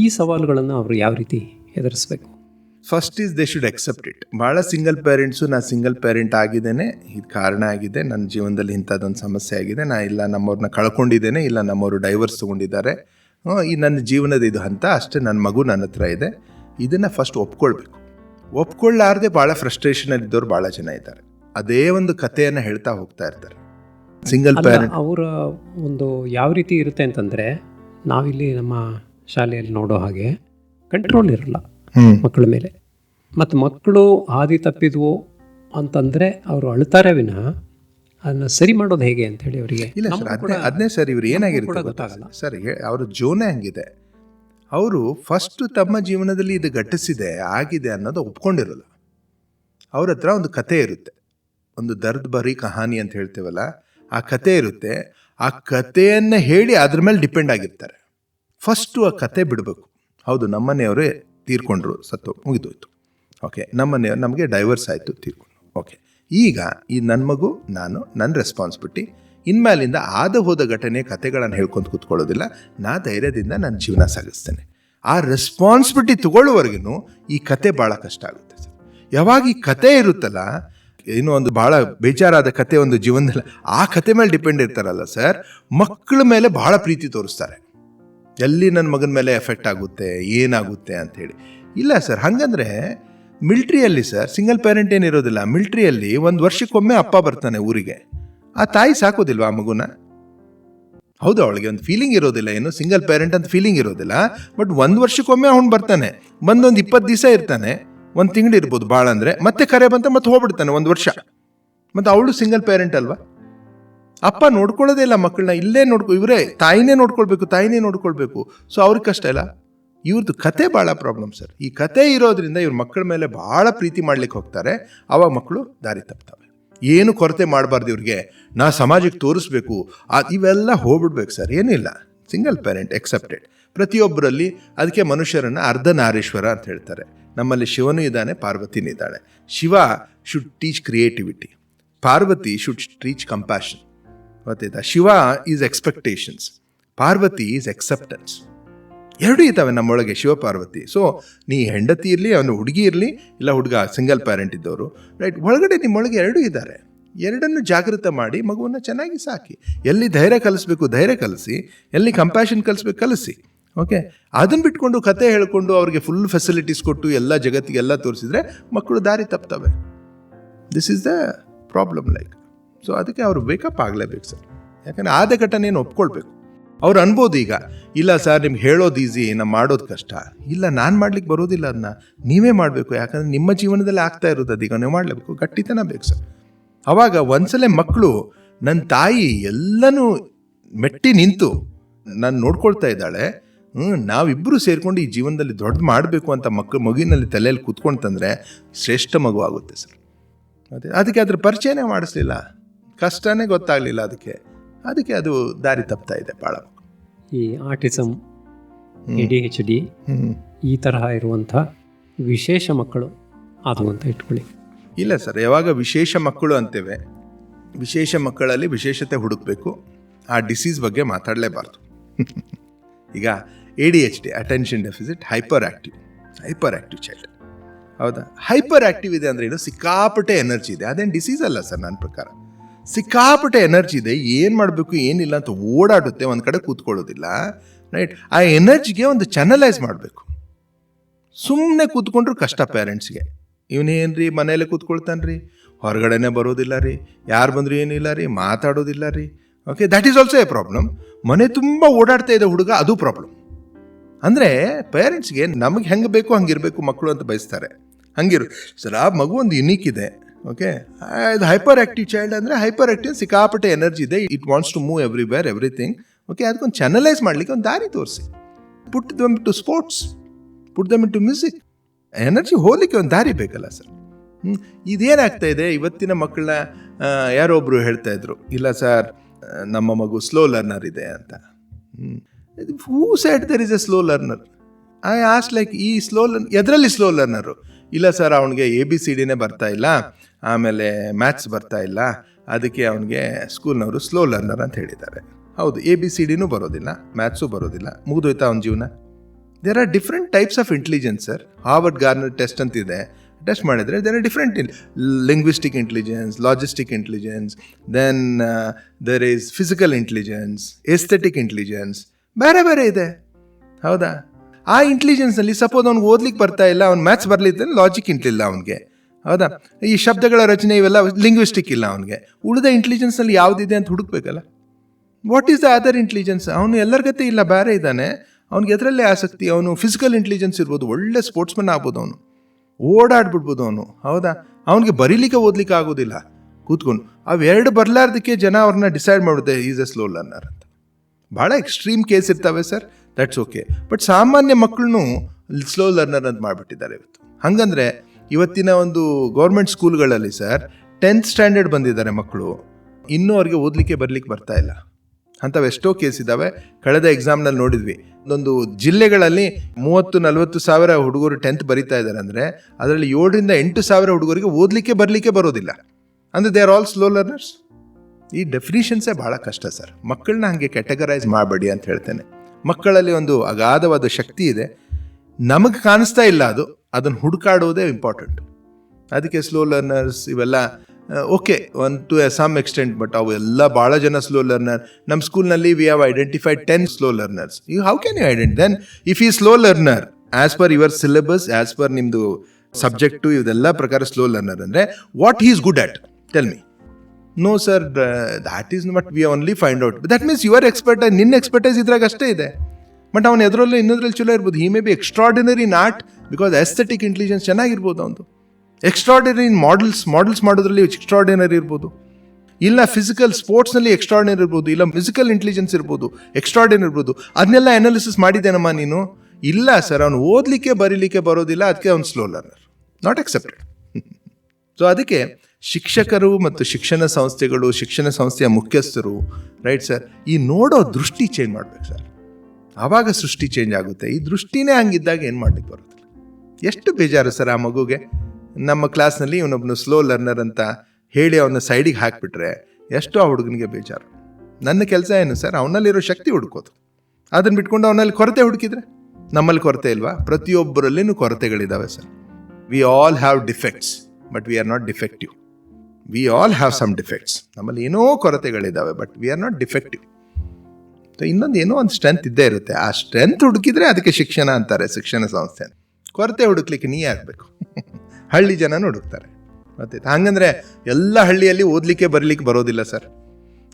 ಈ ಸವಾಲುಗಳನ್ನು ಅವರು ಯಾವ ರೀತಿ ಎದುರಿಸ್ಬೇಕು? First is they should accept it ಭಾಳ ಸಿಂಗಲ್ ಪೇರೆಂಟ್ಸು ನಾನು ಸಿಂಗಲ್ ಪೇರೆಂಟ್ ಆಗಿದ್ದೇನೆ, ಇದು ಕಾರಣ ಆಗಿದೆ ನನ್ನ ಜೀವನದಲ್ಲಿ ಇಂಥದ್ದೊಂದು ಸಮಸ್ಯೆ ಆಗಿದೆ, ನಾ ಇಲ್ಲ ನಮ್ಮವ್ರನ್ನ ಕಳ್ಕೊಂಡಿದ್ದೇನೆ, ಇಲ್ಲ ನಮ್ಮವರು ಡೈವರ್ಸ್ ತೊಗೊಂಡಿದ್ದಾರೆ. ಈ ನನ್ನ ಜೀವನದ ಇದು ಹಂತ, ಅಷ್ಟೇ ನನ್ನ ಮಗು ನನ್ನ ಹತ್ರ ಇದೆ. ಇದನ್ನು ಫಸ್ಟ್ ಒಪ್ಕೊಳ್ಬೇಕು. ಒಪ್ಕೊಳ್ಳಾರ್ದೆ ಭಾಳ ಫ್ರಸ್ಟ್ರೇಷನಲ್ಲಿ ಇದ್ದವ್ರು ಭಾಳ ಜನ ಇದ್ದಾರೆ. ಅದೇ ಒಂದು ಕಥೆಯನ್ನು ಹೇಳ್ತಾ ಹೋಗ್ತಾ ಇರ್ತಾರೆ. ಸಿಂಗಲ್ ಪೇರೆಂಟ್ ಅವರ ಒಂದು ಯಾವ ರೀತಿ ಇರುತ್ತೆ ಅಂತಂದರೆ ನಾವಿಲ್ಲಿ ನಮ್ಮ ಶಾಲೆಯಲ್ಲಿ ನೋಡೋ ಹಾಗೆ ಕಂಟ್ರೋಲ್ ಇರಲ್ಲ ಮಕ್ಕಳ ಮೇಲೆ. ಮತ್ತು ಮಕ್ಕಳು ಹಾದಿ ತಪ್ಪಿದ್ವು ಅಂತಂದರೆ ಅವರು ಅಳ್ತಾರೆ ವಿನಃ ಅದನ್ನ ಸರಿ ಮಾಡೋದು ಹೇಗೆ ಅಂತ ಹೇಳಿ ಅವರಿಗೆ. ಇಲ್ಲ ಸರ್ ಅದನ್ನೇ ಅದನ್ನೇ ಸರ್ ಇವ್ರು ಏನಾಗಿರುತ್ತೆ ಗೊತ್ತಾಗಲ್ಲ. ಸರ್ ಅವ್ರ ಜೋನೇ ಹಂಗಿದೆ? ಅವರು ಫಸ್ಟ್ ತಮ್ಮ ಜೀವನದಲ್ಲಿ ಇದು ಘಟಿಸಿದೆ ಆಗಿದೆ ಅನ್ನೋದು ಒಪ್ಕೊಂಡಿರಲ್ಲ. ಅವ್ರ ಹತ್ರ ಒಂದು ಕತೆ ಇರುತ್ತೆ. ಒಂದು ದರ್ದ್ ಬರಿ ಕಹಾನಿ ಅಂತ ಹೇಳ್ತೇವಲ್ಲ ಆ ಕತೆ ಇರುತ್ತೆ, ಆ ಕಥೆಯನ್ನು ಹೇಳಿ ಅದ್ರ ಮೇಲೆ ಡಿಪೆಂಡ್ ಆಗಿರ್ತಾರೆ. ಫಸ್ಟು ಆ ಕತೆ ಬಿಡಬೇಕು. ಹೌದು, ನಮ್ಮನೆಯವರೇ ತೀರ್ಕೊಂಡ್ರು ಸತ್ತು, ಮುಗಿದೋಯ್ತು. ಓಕೆ ನಮ್ಮನೆಯವರು ನಮಗೆ ಡೈವರ್ಸ್ ಆಯಿತು ತೀರ್ಕೊಂಡು ಓಕೆ ಈಗ ಈ ನನ್ನ ಮಗು, ನಾನು ನನ್ನ ರೆಸ್ಪಾನ್ಸಿಬಿಲಿಟಿ ಇನ್ಮೇಲಿಂದ ಆದ ಹೋದ ಘಟನೆ ಕತೆಗಳನ್ನು ಹೇಳ್ಕೊಂಡು ಕೂತ್ಕೊಳ್ಳೋದಿಲ್ಲ, ನಾ ಧೈರ್ಯದಿಂದ ನನ್ನ ಜೀವನ ಸಾಗಿಸ್ತೇನೆ. ಆ ರೆಸ್ಪಾನ್ಸಿಬಿಲಿಟಿ ತಗೊಳ್ಳೋವರೆಗೂ ಈ ಕತೆ ಭಾಳ ಕಷ್ಟ ಆಗುತ್ತೆ ಸರ್. ಯಾವಾಗ ಈ ಕತೆ ಇರುತ್ತಲ್ಲ ಏನೋ ಒಂದು ಭಾಳ ಬೇಜಾರಾದ ಕತೆ ಒಂದು ಜೀವನದಲ್ಲಿ. ಆ ಕತೆ ಮೇಲೆ ಡಿಪೆಂಡ್ ಇರ್ತಾರಲ್ಲ ಸರ್ ಮಕ್ಕಳ ಮೇಲೆ ಭಾಳ ಪ್ರೀತಿ ತೋರಿಸ್ತಾರೆ. ಎಲ್ಲಿ ನನ್ನ ಮಗನ ಮೇಲೆ ಎಫೆಕ್ಟ್ ಆಗುತ್ತೆ, ಏನಾಗುತ್ತೆ ಅಂಥೇಳಿ. ಇಲ್ಲ ಸರ್ ಹಾಗಂದ್ರೆ ಮಿಲ್ಟ್ರಿಯಲ್ಲಿ ಸರ್ ಸಿಂಗಲ್ ಪೇರೆಂಟ್ ಏನಿರೋದಿಲ್ಲ ಮಿಲ್ಟ್ರಿಯಲ್ಲಿ ಒಂದು ವರ್ಷಕ್ಕೊಮ್ಮೆ ಅಪ್ಪ ಬರ್ತಾನೆ ಊರಿಗೆ. ಆ ತಾಯಿ ಸಾಕೋದಿಲ್ವಾ ಆ ಮಗುನ? ಹೌದು, ಅವಳಿಗೆ ಒಂದು ಫೀಲಿಂಗ್ ಇರೋದಿಲ್ಲ, ಏನು ಸಿಂಗಲ್ ಪೇರೆಂಟ್ ಅಂತ ಫೀಲಿಂಗ್ ಇರೋದಿಲ್ಲ ಬಟ್ ಒಂದು ವರ್ಷಕ್ಕೊಮ್ಮೆ ಅವ್ನು ಬರ್ತಾನೆ. ಬಂದೊಂದು ಇಪ್ಪತ್ತು ದಿವಸ ಇರ್ತಾನೆ. ಒಂದು ತಿಂಗಳು ಇರ್ಬೋದು ಭಾಳ ಅಂದರೆ. ಮತ್ತೆ ಕರೆ ಬಂತ ಮತ್ತೆ ಹೋಗ್ಬಿಡ್ತಾನೆ ಒಂದು ವರ್ಷ. ಮತ್ತು ಅವಳು ಸಿಂಗಲ್ ಪೇರೆಂಟ್ ಅಲ್ವಾ? ಅಪ್ಪ ನೋಡ್ಕೊಳ್ಳೋದೇ ಇಲ್ಲ ಮಕ್ಕಳನ್ನ ಇಲ್ಲೇ ನೋಡ್ಕೊ, ಇವರೇ ತಾಯಿನೇ ನೋಡ್ಕೊಳ್ಬೇಕು ತಾಯಿನೇ ನೋಡ್ಕೊಳ್ಬೇಕು. ಸೊ ಅವ್ರಿಗೆ ಕಷ್ಟ ಇಲ್ಲ? ಇವ್ರದ್ದು ಕತೆ ಭಾಳ ಪ್ರಾಬ್ಲಮ್ ಸರ್ ಈ ಕತೆ ಇರೋದ್ರಿಂದ ಇವ್ರ ಮಕ್ಕಳ ಮೇಲೆ ಭಾಳ ಪ್ರೀತಿ ಮಾಡ್ಲಿಕ್ಕೆ ಹೋಗ್ತಾರೆ. ಅವಾಗ ಮಕ್ಕಳು ದಾರಿ ತಪ್ತವೆ. ಏನು ಕೊರತೆ ಮಾಡಬಾರ್ದು ಇವ್ರಿಗೆ. ನಾ ಸಮಾಜಕ್ಕೆ ತೋರಿಸ್ಬೇಕು. ಇವೆಲ್ಲ ಹೋಗ್ಬಿಡ್ಬೇಕು ಸರ್ ಏನಿಲ್ಲ. ಸಿಂಗಲ್ ಪೇರೆಂಟ್ ಎಕ್ಸೆಪ್ಟೆಡ್ ಪ್ರತಿಯೊಬ್ಬರಲ್ಲಿ ಅದಕ್ಕೆ ಮನುಷ್ಯರನ್ನು ಅರ್ಧನಾರೀಶ್ವರ ಅಂತ ಹೇಳ್ತಾರೆ. ನಮ್ಮಲ್ಲಿ ಶಿವನು ಇದ್ದಾನೆ, ಪಾರ್ವತಿನೂ ಇದ್ದಾಳೆ. Shiva should teach creativity Parvati should teach compassion ಗೊತ್ತಾಯ್ತಾ? Shiva is expectations Parvati is acceptance ಎರಡೂ ಇದ್ದಾವೆ ನಮ್ಮೊಳಗೆ ಶಿವಪಾರ್ವತಿ ಸೊ ನೀ ಹೆಂಡತಿ ಇರಲಿ, ಅವನು ಹುಡುಗಿ ಇರಲಿ, ಇಲ್ಲ ಹುಡುಗ ಸಿಂಗಲ್ ಪ್ಯಾರೆಂಟ್ ಇದ್ದವರು ರೈಟ್ ಒಳಗಡೆ ನಿಮ್ಮೊಳಗೆ ಎರಡೂ ಇದ್ದಾರೆ. ಎರಡನ್ನು ಜಾಗೃತ ಮಾಡಿ, ಮಗುವನ್ನು ಚೆನ್ನಾಗಿ ಸಾಕಿ. ಎಲ್ಲಿ ಧೈರ್ಯ ಕಲಿಸ್ಬೇಕು, ಧೈರ್ಯ ಕಲಿಸಿ. ಎಲ್ಲಿ ಕಂಪ್ಯಾಷನ್ ಕಲಿಸ್ಬೇಕು, ಕಲಿಸಿ. ಓಕೆ ಅದನ್ನು ಬಿಟ್ಕೊಂಡು ಕತೆ ಹೇಳಿಕೊಂಡು ಅವ್ರಿಗೆ ಫುಲ್ ಫೆಸಿಲಿಟೀಸ್ ಕೊಟ್ಟು ಎಲ್ಲ ಜಗತ್ತಿಗೆಲ್ಲ ತೋರಿಸಿದ್ರೆ ಮಕ್ಕಳು ದಾರಿ ತಪ್ತವೆ. This is the problem like so ಅದಕ್ಕೆ ಅವರು ಬೇಕಪ್ ಆಗಲೇಬೇಕು ಸರ್. ಯಾಕಂದರೆ ಆದ ಘಟನೆಯನ್ನು ಒಪ್ಕೊಳ್ಬೇಕು. ಅವ್ರು ಅನ್ಬೋದು ಈಗ ಇಲ್ಲ ಸರ್ ನಿಮ್ಗೆ ಹೇಳೋದು ಈಸಿ ನಮ್ಮ ಮಾಡೋದು ಕಷ್ಟ. ಇಲ್ಲ ನಾನು ಮಾಡ್ಲಿಕ್ಕೆ ಬರೋದಿಲ್ಲ ಅದನ್ನ ನೀವೇ ಮಾಡಬೇಕು ಯಾಕಂದರೆ ನಿಮ್ಮ ಜೀವನದಲ್ಲಿ ಆಗ್ತಾ ಇರೋದು ಅದೀಗ. ನೀವು ಮಾಡಲೇಬೇಕು. ಗಟ್ಟಿತನ ಬೇಕು ಸರ್. ಅವಾಗ ಒಂದ್ಸಲ ಮಕ್ಕಳು ನನ್ನ ತಾಯಿ ಎಲ್ಲನೂ ಮೆಟ್ಟಿ ನಿಂತು ನಾನು ನೋಡ್ಕೊಳ್ತಾ ಇದ್ದಾಳೆ. ಹ್ಞೂ ನಾವಿಬ್ಬರು ಸೇರಿಕೊಂಡು ಈ ಜೀವನದಲ್ಲಿ ದೊಡ್ಡ ಮಾಡಬೇಕು ಅಂತ ಮಕ್ಕಳು ಮಗುವಿನಲ್ಲಿ ತಲೆಯಲ್ಲಿ ಕೂತ್ಕೊಂತಂದ್ರೆ ಶ್ರೇಷ್ಠ ಮಗು ಆಗುತ್ತೆ ಸರ್. ಅದೇ ಅದಕ್ಕೆ ಅದ್ರ ಪರಿಚಯನೇ ಮಾಡಿಸ್ಲಿಲ್ಲ. ಕಷ್ಟನೇ ಗೊತ್ತಾಗಲಿಲ್ಲ ಅದಕ್ಕೆ. ಅದಕ್ಕೆ ಅದು ದಾರಿ ತಪ್ತಾ ಇದೆ ಭಾಳ ಈ ಆಟಿಸಮ್ ಡಿ ಎಚ್ ಡಿ ಈ ತರಹ ಇರುವಂಥ ವಿಶೇಷ ಮಕ್ಕಳು ಅದು ಅಂತ ಇಟ್ಕೊಳ್ಳಿ. ಇಲ್ಲ ಸರ್ ಯಾವಾಗ ವಿಶೇಷ ಮಕ್ಕಳು ಅಂತೇವೆ ವಿಶೇಷ ಮಕ್ಕಳಲ್ಲಿ ವಿಶೇಷತೆ ಹುಡುಕಬೇಕು ಆ ಡಿಸೀಸ್ ಬಗ್ಗೆ ಮಾತಾಡಲೇಬಾರ್ದು. ಈಗ A D H D attention deficit hyper active hyper active child ಹೌದಾ? ಹೈಪರ್ ಆಕ್ಟಿವ್ ಇದೆ ಅಂದರೆ ಏನು? ಸಿಕ್ಕಾಪಟ್ಟೆ ಎನರ್ಜಿ ಇದೆ. ಅದೇನು ಡಿಸೀಸ್ ಅಲ್ಲ ಸರ್ ನನ್ನ ಪ್ರಕಾರ. ಸಿಕ್ಕಾಪಟ್ಟೆ ಎನರ್ಜಿ ಇದೆ. ಏನು ಮಾಡಬೇಕು, ಏನಿಲ್ಲ ಅಂತ ಓಡಾಡುತ್ತೆ, ಒಂದು ಕಡೆ ಕೂತ್ಕೊಳ್ಳೋದಿಲ್ಲ ರೈಟ್ ಆ ಎನರ್ಜಿಗೆ ಒಂದು ಚಾನಲೈಸ್ ಮಾಡಬೇಕು. ಸುಮ್ಮನೆ ಕೂತ್ಕೊಂಡ್ರು ಕಷ್ಟ ಪೇರೆಂಟ್ಸ್ಗೆ ಇವನೇನ್ರಿ ಮನೇಲೆ ಕೂತ್ಕೊಳ್ತಾನ್ರಿ? ಹೊರಗಡೆನೆ ಬರೋದಿಲ್ಲ ರೀ. ಯಾರು ಬಂದರೂ ಏನಿಲ್ಲ ರೀ. ಮಾತಾಡೋದಿಲ್ಲ ರೀ. Okay that is also a problem ಮನೆ ತುಂಬ ಓಡಾಡ್ತಾ ಇದೆ ಹುಡುಗ, ಅದು ಪ್ರಾಬ್ಲಮ್ ಅಂದರೆ ಪೇರೆಂಟ್ಸ್ಗೆ ನಮಗೆ ಹೆಂಗೆ ಬೇಕು ಹಂಗಿರಬೇಕು ಮಕ್ಕಳು ಅಂತ ಬಯಸ್ತಾರೆ. ಹಂಗಿರು ಸರ್, ಆ ಮಗು ಒಂದು ಯುನೀಕ್ ಇದೆ ಓಕೆ ಇದು ಹೈಪರ್ ಆ್ಯಕ್ಟಿವ್ ಚೈಲ್ಡ್ ಅಂದರೆ ಹೈಪರ್ ಆ್ಯಕ್ಟಿವ್ ಸಿಕ್ಕಾಪಟ್ಟೆ ಎನರ್ಜಿ ಇದೆ. It wants to move everywhere everything okay ಅದಕ್ಕೊಂದು ಚಾನಲೈಸ್ ಮಾಡಲಿಕ್ಕೆ ಒಂದು ದಾರಿ ತೋರಿಸಿ. Put them to sports put them to music energy ಹೋಲಿಕ್ಕೆ ಒಂದು ದಾರಿ ಬೇಕಲ್ಲ ಸರ್. ಹ್ಞೂ ಇದೇನಾಗ್ತಾ ಇದೆ? ಇವತ್ತಿನ ಮಕ್ಕಳನ್ನ ಯಾರೋ ಒಬ್ರು ಹೇಳ್ತಾ ಇದ್ರು, ಇಲ್ಲ ಸರ್, ನಮ್ಮ ಮಗು ಸ್ಲೋ ಲರ್ನರ್ ಇದೆ ಅಂತ. Who said there is a slow learner I asked like ಈ ಸ್ಲೋ ಲರ್ನ್ ಎದರಲ್ಲಿ ಸ್ಲೋ ಲರ್ನರು ಇಲ್ಲ ಸರ್ ಅವನಿಗೆ ಎ ಬಿ ಸಿ ಡಿನೇ ಬರ್ತಾ ಇಲ್ಲ. ಆಮೇಲೆ ಮ್ಯಾಥ್ಸ್ ಬರ್ತಾ ಇಲ್ಲ. ಅದಕ್ಕೆ ಅವನಿಗೆ ಸ್ಕೂಲ್ನವರು ಸ್ಲೋ ಲರ್ನರ್ ಅಂತ ಹೇಳಿದ್ದಾರೆ. ಹೌದು ಎ ಬಿ ಸಿ ಡಿನೂ ಬರೋದಿಲ್ಲ ಮ್ಯಾಥ್ಸು ಬರೋದಿಲ್ಲ. ಮುಗಿದೋಯ್ತಾ ಅವನ ಜೀವನ? There are different types of intelligence sir Harvard Gardner test ಅಂತಿದೆ. ಟೆಸ್ಟ್ ಮಾಡಿದರೆ there are different in linguistic intelligence logistic intelligence then there is physical intelligence aesthetic intelligence ಬೇರೆ ಬೇರೆ ಇದೆ. ಹೌದಾ? ಆ ಇಂಟೆಲಿಜೆನ್ಸ್ನಲ್ಲಿ ಸಪೋಸ್ ಅವ್ನಿಗೆ ಓದ್ಲಿಕ್ಕೆ ಬರ್ತಾ ಇಲ್ಲ, ಅವ್ನು ಮ್ಯಾಥ್ಸ್ ಬರಲಿದ್ದರೆ ಲಾಜಿಕ್ ಇಂಟ್ಲಿಲ್ಲ ಅವನಿಗೆ. ಹೌದಾ? ಈ ಶಬ್ದಗಳ ರಚನೆ ಇವೆಲ್ಲ ಲಿಂಗ್ವಿಸ್ಟಿಕ್ ಇಲ್ಲ ಅವನಿಗೆ. ಉಳಿದ ಇಂಟೆಲಿಜೆನ್ಸ್ನಲ್ಲಿ ಯಾವುದಿದೆ ಅಂತ ಹುಡುಕ್ಬೇಕಲ್ಲ. What is the other intelligence ಅವನು ಎಲ್ಲರ ಗತಿ ಇಲ್ಲ, ಬೇರೆ ಇದ್ದಾನೆ. ಅವ್ನಿಗೆ ಎದರಲ್ಲೇ ಆಸಕ್ತಿ, ಅವನು ಫಿಸಿಕಲ್ ಇಂಟೆಲಿಜೆನ್ಸ್ ಇರ್ಬೋದು, ಒಳ್ಳೆ ಸ್ಪೋರ್ಟ್ಸ್ಮನ್ ಆಗ್ಬೋದು ಅವನು. ಓಡಾಡ್ಬಿಡ್ಬೋದು ಅವನು, ಹೌದಾ? ಅವನಿಗೆ ಬರೀಲಿಕ್ಕೆ ಓದ್ಲಿಕ್ಕೆ ಆಗೋದಿಲ್ಲ. ಕೂತ್ಕೊಂಡು, ಅವೆರಡು ಬರಲಾರ್ದಕ್ಕೆ ಜನ ಅವ್ರನ್ನ ಡಿಸೈಡ್ ಮಾಡುತ್ತೆ ಈಸ್ ಎ ಸ್ಲೋ ಲರ್ನರ್ ಅಂತ. ಭಾಳ ಎಕ್ಸ್ಟ್ರೀಮ್ ಕೇಸ್ ಇರ್ತವೆ ಸರ್ ದಟ್ಸ್ ಓಕೆ ಬಟ್ ಸಾಮಾನ್ಯ ಮಕ್ಕಳನ್ನು ಸ್ಲೋ ಲರ್ನರ್ ಅಂತ ಮಾಡಿಬಿಟ್ಟಿದ್ದಾರೆ ಇವತ್ತು. ಹಾಗಂದ್ರೆ ಇವತ್ತಿನ ಒಂದು ಗೌರ್ಮೆಂಟ್ ಸ್ಕೂಲ್ಗಳಲ್ಲಿ ಸರ್ ಟೆಂತ್ ಸ್ಟ್ಯಾಂಡರ್ಡ್ ಬಂದಿದ್ದಾರೆ ಮಕ್ಕಳು. ಇನ್ನೂ ಅವ್ರಿಗೆ ಓದಲಿಕ್ಕೆ ಬರಲಿಕ್ಕೆ ಬರ್ತಾ ಇಲ್ಲ. ಅಂಥವು ಎಷ್ಟೋ ಕೇಸ್ ಇದ್ದಾವೆ. ಕಳೆದ ಎಕ್ಸಾಮ್ನಲ್ಲಿ ನೋಡಿದ್ವಿ. ಒಂದೊಂದು ಜಿಲ್ಲೆಗಳಲ್ಲಿ ಮೂವತ್ತು, ನಲವತ್ತು ಸಾವಿರ ಹುಡುಗರು ಟೆಂತ್ ಬರೀತಾ ಇದ್ದಾರೆ ಅಂದರೆ ಅದರಲ್ಲಿ ಏಳರಿಂದ ಎಂಟು ಸಾವಿರ ಹುಡುಗರಿಗೆ ಓದಲಿಕ್ಕೆ ಬರಲಿಕ್ಕೆ ಬರೋದಿಲ್ಲ. ಅಂದರೆ they are all slow learners ಈ ಡೆಫಿನಿಷನ್ಸೇ ಭಾಳ ಕಷ್ಟ ಸರ್ ಮಕ್ಕಳನ್ನ ಹಾಗೆ ಕ್ಯಾಟಗರೈಸ್ ಮಾಡಬೇಡಿ ಅಂತ ಹೇಳ್ತೇನೆ. ಮಕ್ಕಳಲ್ಲಿ ಒಂದು ಅಗಾಧವಾದ ಶಕ್ತಿ ಇದೆ. ನಮಗೆ ಕಾಣಿಸ್ತಾ ಇಲ್ಲ ಅದು. ಅದನ್ನು ಹುಡುಕಾಡುವುದೇ ಇಂಪಾರ್ಟೆಂಟ್ ಅದಕ್ಕೆ ಸ್ಲೋ ಲರ್ನರ್ಸ್ ಇವೆಲ್ಲ okay one to some extent but ಅವು ಎಲ್ಲ ಭಾಳ ಜನ ಸ್ಲೋ ಲರ್ನರ್ ನಮ್ಮ ಸ್ಕೂಲ್ನಲ್ಲಿ we have identified ten slow learners you how can you ಐಡೆಂಟ್ then if ಈ slow learner as per your syllabus as per ನಿಮ್ಮದು ಸಬ್ಜೆಕ್ಟು ಇದೆಲ್ಲ ಪ್ರಕಾರ ಸ್ಲೋ ಲರ್ನರ್ ಅಂದರೆ what is good at tell me no sir that is but we only find out that means your expert ನಿನ್ನ expertise ಇದ್ರಾಗ ಅಷ್ಟೇ ಇದೆ. But ಅವನು ಎದರಲ್ಲೂ ಇನ್ನೊಂದ್ರಲ್ಲಿ ಚಲೋ ಇರ್ಬೋದು. He may be extraordinary not because aesthetic intelligence ಚೆನ್ನಾಗಿರ್ಬೋದು ಅವನು ಎಕ್ಸ್ಟ್ರಾರ್ಡಿನರಿ ಮಾಡಲ್ಸ್ ಮಾಡಲ್ಸ್ ಮಾಡೋದ್ರಲ್ಲಿ ಎಕ್ಸ್ಟ್ರಾರ್ಡಿನರಿ ಇರ್ಬೋದು. ಇಲ್ಲ ಫಿಸಿಕಲ್ ಸ್ಪೋರ್ಟ್ಸ್ನಲ್ಲಿ ಎಕ್ಸ್ಟ್ರಾರ್ಡಿನರಿ ಇರ್ಬೋದು. ಇಲ್ಲ ಫಿಸಿಕಲ್ ಇಂಟೆಲಿಜೆನ್ಸ್ ಇರ್ಬೋದು. ಎಕ್ಸ್ಟ್ರಾರ್ಡಿನರಿ ಇರ್ಬೋದು. ಅದನ್ನೆಲ್ಲ ಅನಾಲಿಸಿಸ್ ಮಾಡಿದ್ದೇನಮ್ಮ ನೀನು? ಇಲ್ಲ ಸರ್ ಅವನು ಓದಲಿಕ್ಕೆ, ಬರೀಲಿಕ್ಕೆ ಬರೋದಿಲ್ಲ. ಅದಕ್ಕೆ ಅವ್ನು slow learner not accepted so ಅದಕ್ಕೆ ಶಿಕ್ಷಕರು ಮತ್ತು ಶಿಕ್ಷಣ ಸಂಸ್ಥೆಗಳು, ಶಿಕ್ಷಣ ಸಂಸ್ಥೆಯ ಮುಖ್ಯಸ್ಥರು ರೈಟ್ ಸರ್ ಈ ನೋಡೋ ದೃಷ್ಟಿ ಚೇಂಜ್ ಮಾಡ್ಬೇಕು ಸರ್ ಆವಾಗ ಸೃಷ್ಟಿ ಚೇಂಜ್ ಆಗುತ್ತೆ. ಈ ದೃಷ್ಟಿನೇ ಹಂಗಿದ್ದಾಗ ಏನು ಮಾಡ್ಲಿಕ್ಕೆ ಬರುತ್ತೆ? ಎಷ್ಟು ಬೇಜಾರು ಸರ್ ಆ ಮಗುಗೆ? ನಮ್ಮ ಕ್ಲಾಸ್ನಲ್ಲಿ ಇವನೊಬ್ಬನು ಸ್ಲೋ ಲರ್ನರ್ ಅಂತ ಹೇಳಿ ಅವನ ಸೈಡಿಗೆ ಹಾಕಿಬಿಟ್ರೆ ಎಷ್ಟು ಆ ಹುಡುಗನಿಗೆ ಬೇಜಾರು. ನನ್ನ ಕೆಲಸ ಏನು ಸರ್ ಅವನಲ್ಲಿರೋ ಶಕ್ತಿ ಹುಡುಕೋದು. ಅದನ್ನು ಬಿಟ್ಕೊಂಡು ಅವನಲ್ಲಿ ಕೊರತೆ ಹುಡುಕಿದ್ರೆ? ನಮ್ಮಲ್ಲಿ ಕೊರತೆ ಇಲ್ವಾ? ಪ್ರತಿಯೊಬ್ಬರಲ್ಲಿನೂ ಕೊರತೆಗಳಿದ್ದಾವೆ sir we all have defects but we are not defective we all have some defects ನಮ್ಮಲ್ಲಿ ಏನೋ ಕೊರತೆಗಳಿದ್ದಾವೆ but we are not defective so ಇನ್ನೊಂದು ಏನೋ ಒಂದು ಸ್ಟ್ರೆಂತ್ ಇದ್ದೇ ಇರುತ್ತೆ. ಆ ಸ್ಟ್ರೆಂತ್ ಹುಡುಕಿದ್ರೆ ಅದಕ್ಕೆ ಶಿಕ್ಷಣ ಅಂತಾರೆ ಶಿಕ್ಷಣ ಸಂಸ್ಥೆ. ಕೊರತೆ ಹುಡುಕ್ಲಿಕ್ಕೆ ನೀ ಆಗಬೇಕು ಹಳ್ಳಿ ಜನನೂ ಹುಡುಕ್ತಾರೆ. ಗೊತ್ತಾಯ್ತು? ಹಾಗಂದ್ರೆ ಎಲ್ಲ ಹಳ್ಳಿಯಲ್ಲಿ ಓದಲಿಕ್ಕೆ ಬರಲಿಕ್ಕೆ ಬರೋದಿಲ್ಲ ಸರ್.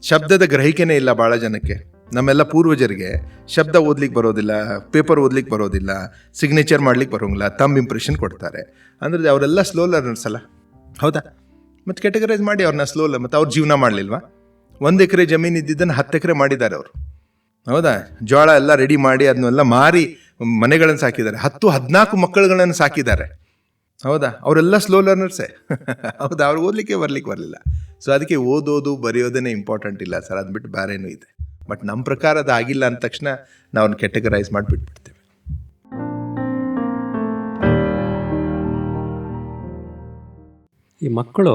ಶಬ್ದದ ಗ್ರಹಿಕೆನೇ ಇಲ್ಲ ಭಾಳ ಜನಕ್ಕೆ. ನಮ್ಮೆಲ್ಲ ಪೂರ್ವಜರಿಗೆ ಶಬ್ದ ಓದ್ಲಿಕ್ಕೆ ಬರೋದಿಲ್ಲ ಪೇಪರ್ ಓದ್ಲಿಕ್ಕೆ ಬರೋದಿಲ್ಲ ಸಿಗ್ನೇಚರ್ ಮಾಡ್ಲಿಕ್ಕೆ ಬರೋಂಗಿಲ್ಲ ತಮ್ಮ ಇಂಪ್ರೆಷನ್ ಕೊಡ್ತಾರೆ. ಅಂದರೆ ಅವರೆಲ್ಲ ಸ್ಲೋ ಲರ್ನರ್ಸ್ ಅಲ್ಲ. ಹೌದಾ? ಮತ್ತು ಕೆಟಗರೈಸ್ ಮಾಡಿ ಅವ್ರನ್ನ ಸ್ಲೋ ಮತ್ತು ಅವ್ರು ಜೀವನ ಮಾಡಲಿಲ್ವಾ? ಒಂದು ಎಕರೆ ಜಮೀನು ಇದ್ದಿದ್ದನ್ನು ಹತ್ತು ಎಕರೆ ಮಾಡಿದ್ದಾರೆ ಅವರು. ಹೌದಾ? ಜೋಳ ಎಲ್ಲ ರೆಡಿ ಮಾಡಿ ಅದನ್ನೆಲ್ಲ ಮಾರಿ ಮನೆಗಳನ್ನು ಸಾಕಿದ್ದಾರೆ. ಹತ್ತು ಹದಿನಾಲ್ಕು ಮಕ್ಕಳುಗಳನ್ನು ಸಾಕಿದ್ದಾರೆ. ಹೌದಾ? ಅವರೆಲ್ಲ ಸ್ಲೋ ಲರ್ನರ್ಸೇ ಹೌದಾ? ಅವ್ರು ಓದಲಿಕ್ಕೆ ಬರ್ಲಿಕ್ಕೆ ಬರಲಿಲ್ಲ. ಸೊ ಅದಕ್ಕೆ ಓದೋದು ಬರೆಯೋದೇ ಇಂಪಾರ್ಟೆಂಟ್ ಇಲ್ಲ ಸರ್. ಅದು ಬಿಟ್ಟು ಬೇರೆನೂ ಇದೆ. ಬಟ್ ನಮ್ಮ ಪ್ರಕಾರ ಅದು ಆಗಿಲ್ಲ ಅಂದ ತಕ್ಷಣ ನಾವು ಕೆಟಗರೈಸ್ ಮಾಡಿ ಈ ಮಕ್ಕಳು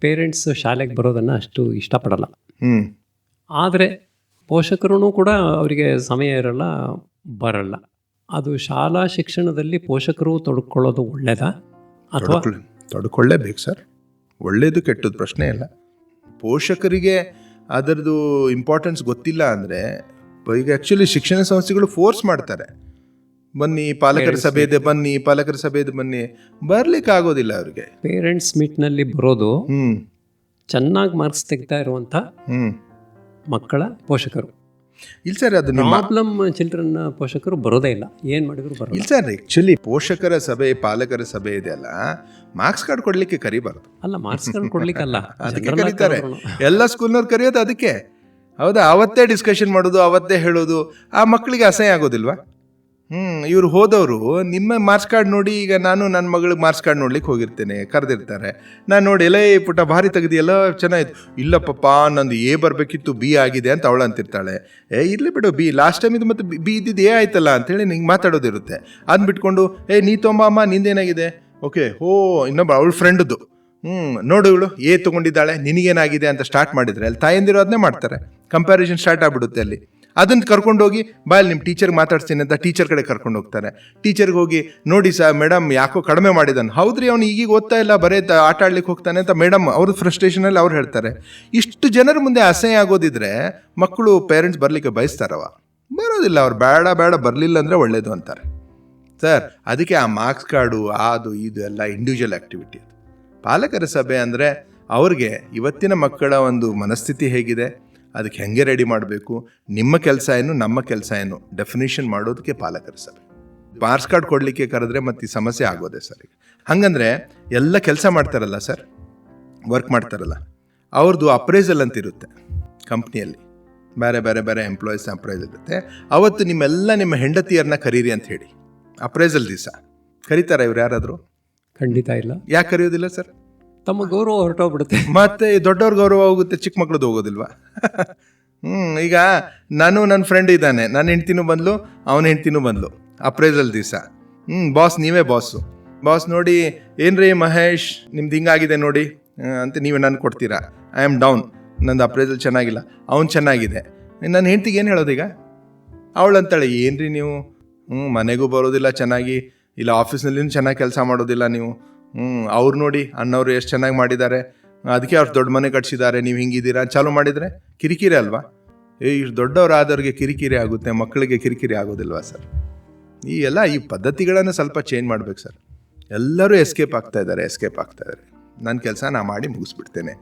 ಪೇರೆಂಟ್ಸ್ ಶಾಲೆಗೆ ಬರೋದನ್ನು ಅಷ್ಟು ಇಷ್ಟಪಡಲ್ಲ. ಹ್ಞೂ ಆದರೆ ಪೋಷಕರು ಕೂಡ ಅವರಿಗೆ ಸಮಯ ಇರಲ್ಲ ಬರಲ್ಲ. ಅದು ಶಾಲಾ ಶಿಕ್ಷಣದಲ್ಲಿ ಪೋಷಕರು ತೊಡ್ಕೊಳ್ಳೋದು ಒಳ್ಳೆಯದಾ ಅಥವಾ ತೊಡ್ಕೊಳ್ಳೆ ತೊಡ್ಕೊಳ್ಳೇಬೇಕು ಸರ್. ಒಳ್ಳೇದು ಕೆಟ್ಟದ್ದು ಪ್ರಶ್ನೆ ಇಲ್ಲ ಪೋಷಕರಿಗೆ ಅದರದ್ದು ಇಂಪಾರ್ಟೆನ್ಸ್ ಗೊತ್ತಿಲ್ಲ ಅಂದರೆ ಈಗ ಆ್ಯಕ್ಚುಲಿ ಶಿಕ್ಷಣ ಸಂಸ್ಥೆಗಳು ಫೋರ್ಸ್ ಮಾಡ್ತಾರೆ. ಬನ್ನಿ ಪಾಲಕರ ಸಭೆ ಇದೆ ಬನ್ನಿ ಪಾಲಕರ ಸಭೆ ಇದೆ ಬನ್ನಿ. ಬರ್ಲಿಕ್ಕೆ ಆಗೋದಿಲ್ಲ ಅವ್ರಿಗೆ ಪೇರೆಂಟ್ಸ್ ಮೀಟ್ನಲ್ಲಿ ಬರೋದು ಹ್ಮ್. ಚೆನ್ನಾಗಿ ಮಾರ್ಕ್ಸ್ ತೆಗಿತಾ ಇರುವಂಥ ಮಕ್ಕಳ ಪೋಷಕರು. ಇಲ್ಲ ಸರ್ ಅದು ಪ್ರಾಬ್ಲಮ್ ಚಿಲ್ಡ್ರನ್ ಪೋಷಕರು ಬರೋದೇ ಇಲ್ಲ. ಏನು ಮಾಡಿದ್ರು ಬರೋದು ಇಲ್ಲ ಸರ್ ಆ್ಯಕ್ಚುಲಿ ಪೋಷಕರ ಸಭೆ ಪಾಲಕರ ಸಭೆ ಇದೆ ಅಲ್ಲ. ಮಾರ್ಕ್ಸ್ ಕಾರ್ಡ್ ಕೊಡ್ಲಿಕ್ಕೆ ಕರಿಬಾರ್ದು. ಅಲ್ಲ ಕಾರ್ಡ್ ಕೊಡ್ಲಿಕ್ಕಲ್ಲ. ಅದಕ್ಕೆ ಕರೀತಾರೆ. ಎಲ್ಲ ಸ್ಕೂಲ್ನವ್ರು ಕರೆಯೋದು ಅದಕ್ಕೆ. ಹೌದಾ? ಅವತ್ತೇ ಡಿಸ್ಕಷನ್ ಮಾಡೋದು ಅವತ್ತೇ ಹೇಳೋದು. ಆ ಮಕ್ಕಳಿಗೆ ಅಸಹ್ಯ ಆಗೋದಿಲ್ವಾ? ಹ್ಮ್, ಇವ್ರು ಹೋದವರು, ನಿಮ್ಮ ಮಾರ್ಕ್ಸ್ ಕಾರ್ಡ್ ನೋಡಿ ಈಗ ನಾನು ನನ್ನ ಮಗಳಿಗೆ ಮಾರ್ಕ್ಸ್ ಕಾರ್ಡ್ ನೋಡ್ಲಿಕ್ಕೆ ಹೋಗಿರ್ತೇನೆ, ಕರೆದಿರ್ತಾರೆ. ನಾನು ನೋಡಿ ಎಲ್ಲ ಪುಟ ಭಾರಿ ತೆಗ್ದಿಯಲ್ಲ, ಚೆನ್ನಾಗಿತ್ತು. ಇಲ್ಲ ಪಪ್ಪ ನಂದು ಎ ಬರಬೇಕಿತ್ತು ಬಿ ಆಗಿದೆ, ಅಂತ ಅವಳು ಅಂತಿರ್ತಾಳೆ. ಏ, ಇರ್ಲಿ ಬಿಡು ಬಿ ಲಾಸ್ಟ್ ಟೈಮ್ ಇದು ಮತ್ತೆ ಬಿ ಇದ್ದಿದ್ದು ಏ ಆಯ್ತಲ್ಲ, ಅಂತೇಳಿ ನಿಂಗೆ ಮಾತಾಡೋದಿರುತ್ತೆ. ಅದನ್ನ ಬಿಟ್ಕೊಂಡು, ಏ, ನೀ ತೊಂಬ, ಅಮ್ಮ, ನಿಂದೇನಾಗಿದೆ? ಓಕೆ ಓ ಇನ್ನೊಬ್ಬ ಅವಳ ಫ್ರೆಂಡ್ದು ಹ್ಞೂ ನೋಡು ಇವಳು ಏ ತೊಗೊಂಡಿದ್ದಾಳೆ, ನಿನಗೇನಾಗಿದೆ? ಅಂತ ಸ್ಟಾರ್ಟ್ ಮಾಡಿದ್ರೆ, ಅಲ್ಲಿ ತಾಯಂದಿರು ಅದನ್ನೇ ಮಾಡ್ತಾರೆ. ಕಂಪ್ಯಾರಿಸನ್ ಸ್ಟಾರ್ಟ್ ಆಗ್ಬಿಡುತ್ತೆ ಅಲ್ಲಿ. ಅದನ್ನು ಕರ್ಕೊಂಡೋಗಿ ಬಾಯಲ್ಲಿ ನಿಮ್ಮ ಟೀಚರ್ಗೆ ಮಾತಾಡ್ತೀನಿ ಅಂತ ಟೀಚರ್ ಕಡೆ ಕರ್ಕೊಂಡು ಹೋಗ್ತಾರೆ ಟೀಚರ್ಗೆ ಹೋಗಿ, ನೋಡಿ ಸರ್ ಮೇಡಮ್ ಯಾಕೋ ಕಡಿಮೆ ಮಾಡಿದಾನೆ. ಹೌದ್ರಿ, ಅವ್ನು ಈಗೀಗ ಓದ್ತಾ ಇಲ್ಲ, ಬರೇ ಆಟ ಆಡ್ಲಿಕ್ಕೆ ಹೋಗ್ತಾನೆ ಅಂತ ಮೇಡಮ್ ಅವ್ರ ಫ್ರಸ್ಟ್ರೇಷನಲ್ಲಿ ಅವ್ರು ಹೇಳ್ತಾರೆ. ಇಷ್ಟು ಜನರ ಮುಂದೆ ಅಸಹ್ಯ ಆಗೋದಿದ್ರೆ ಮಕ್ಕಳು ಪೇರೆಂಟ್ಸ್ ಬರಲಿಕ್ಕೆ ಬಯಸ್ತಾರವ. ಬರೋದಿಲ್ಲ, ಅವ್ರು ಬೇಡ ಬೇಡ, ಬರಲಿಲ್ಲ ಅಂದರೆ ಒಳ್ಳೇದು ಅಂತಾರೆ. ಸರ್ ಅದಕ್ಕೆ ಆ ಮಾರ್ಕ್ಸ್ ಕಾರ್ಡು ಅದು, ಇದು ಎಲ್ಲ ಇಂಡಿವಿಜುವಲ್ ಆ್ಯಕ್ಟಿವಿಟಿ ಪಾಲಕರ ಸಭೆ ಅಂದರೆ ಅವ್ರಿಗೆ ಇವತ್ತಿನ ಮಕ್ಕಳ ಒಂದು ಮನಸ್ಥಿತಿ ಹೇಗಿದೆ? ಅದಕ್ಕೆ ಹೆಂಗೆ ರೆಡಿ ಮಾಡಬೇಕು? ನಿಮ್ಮ ಕೆಲಸ ಏನು ನಮ್ಮ ಕೆಲಸ ಏನು? ಡೆಫಿನೇಷನ್ ಮಾಡೋದಕ್ಕೆ ಪಾಲಕರು ಸರ್. ಪಾರ್ಸ್ ಕಾರ್ಡ್ ಕೊಡಲಿಕ್ಕೆ ಕರೆದ್ರೆ ಮತ್ತೆ ಈ ಸಮಸ್ಯೆ ಆಗೋದೆ ಸರ್ ಈಗ. ಹಾಗಂದ್ರೆ ಎಲ್ಲ ಕೆಲಸ ಮಾಡ್ತಾರಲ್ಲ ಸರ್? ವರ್ಕ್ ಮಾಡ್ತಾರಲ್ಲ. ಅವ್ರದ್ದು ಅಪ್ರೈಸಲ್ ಅಂತ ಇರುತ್ತೆ ಕಂಪ್ನಿಯಲ್ಲಿ ಬೇರೆ ಬೇರೆ ಬೇರೆ ಎಂಪ್ಲಾಯೀಸ್ ಅಪ್ರೈಸಲ್ ಇರುತ್ತೆ. ಅವತ್ತು ನಿಮ್ಮೆಲ್ಲ ನಿಮ್ಮ ಹೆಂಡತಿಯರನ್ನ ಕರೀರಿ ಅಂತ ಹೇಳಿ. ಅಪ್ರೈಸಲ್ ದಿವಸ. ಕರೀತಾರ ಇವ್ರು ಯಾರಾದರೂ? ಖಂಡಿತ ಇಲ್ಲ. ಯಾಕೆ ಕರೆಯೋದಿಲ್ಲ ಸರ್? ತಮ್ಮ ಗೌರವ ಹೊರಟೋಗ್ಬಿಡುತ್ತೆ. ಮತ್ತೆ ದೊಡ್ಡವ್ರ ಗೌರವ ಹೋಗುತ್ತೆ, ಚಿಕ್ಕ ಮಕ್ಳದ್ದು ಹೋಗೋದಿಲ್ವಾ? ಹ್ಞೂ ಈಗ ನಾನು ನನ್ನ ಫ್ರೆಂಡ್ ಇದ್ದಾನೆ. ನನ್ನ ಹೆಂಡ್ತಿನೂ ಬಂದ್ಲು, ಅವನ ಹೆಂಡ್ತಿನೂ ಬಂದ್ಲು ಅಪ್ರೈಸಲ್ ದಿವಸ. ಹ್ಞೂ ಬಾಸ್ ನೀವೇ ಬಾಸು ಬಾಸ್ ನೋಡಿ ಏನ್ರಿ ಮಹೇಶ್, ನಿಮ್ದು ಹಿಂಗಾಗಿದೆ ನೋಡಿ ಅಂತ ನೀವೇ ನಾನು ಕೊಡ್ತೀರಾ? ಐ ಆಮ್ ಡೌನ್ ನಂದು ಅಪ್ರೈಸಲ್ ಚೆನ್ನಾಗಿಲ್ಲ, ಅವ್ನು ಚೆನ್ನಾಗಿದೆ. ನನ್ನ ಹೆಂಡ್ತಿಗೆ ಏನು ಹೇಳೋದೀಗ ಅವಳು ಅಂತಾಳೆ ಏನ್ರಿ ನೀವು? ಹ್ಞೂ ಮನೆಗೂ ಬರೋದಿಲ್ಲ ಚೆನ್ನಾಗಿ, ಇಲ್ಲ ಆಫೀಸ್ನಲ್ಲಿಯೂ ಚೆನ್ನಾಗಿ ಕೆಲಸ ಮಾಡೋದಿಲ್ಲ ನೀವು. ಹ್ಞೂ ಅವ್ರು ನೋಡಿ ಅಣ್ಣವ್ರು ಎಷ್ಟು ಚೆನ್ನಾಗಿ ಮಾಡಿದ್ದಾರೆ. ಅದಕ್ಕೆ ಅವ್ರು ದೊಡ್ಡ ಮನೆ ಕಟ್ಸಿದ್ದಾರೆ, ನೀವು ಹಿಂಗಿದ್ದೀರಾ? ಚಾಲು ಮಾಡಿದರೆ ಕಿರಿಕಿರಿ ಅಲ್ವಾ? ಏ, ಇಷ್ಟು ದೊಡ್ಡವರಾದವ್ರಿಗೆ ಕಿರಿಕಿರಿ ಆಗುತ್ತೆ ಮಕ್ಕಳಿಗೆ ಕಿರಿಕಿರಿ ಆಗೋದಿಲ್ವಾ ಸರ್? ಈ ಎಲ್ಲ ಈ ಪದ್ಧತಿಗಳನ್ನು ಸ್ವಲ್ಪ ಚೇಂಜ್ ಮಾಡ್ಬೇಕು ಸರ್. ಎಲ್ಲರೂ ಎಸ್ಕೇಪ್ ಆಗ್ತಾ ಇದ್ದಾರೆ ಎಸ್ಕೇಪ್ ಆಗ್ತಾ ಇದ್ದಾರೆ. ನನ್ನ ಕೆಲಸ ನಾ ಮಾಡಿ ಮುಗಿಸ್ಬಿಡ್ತೇನೆ.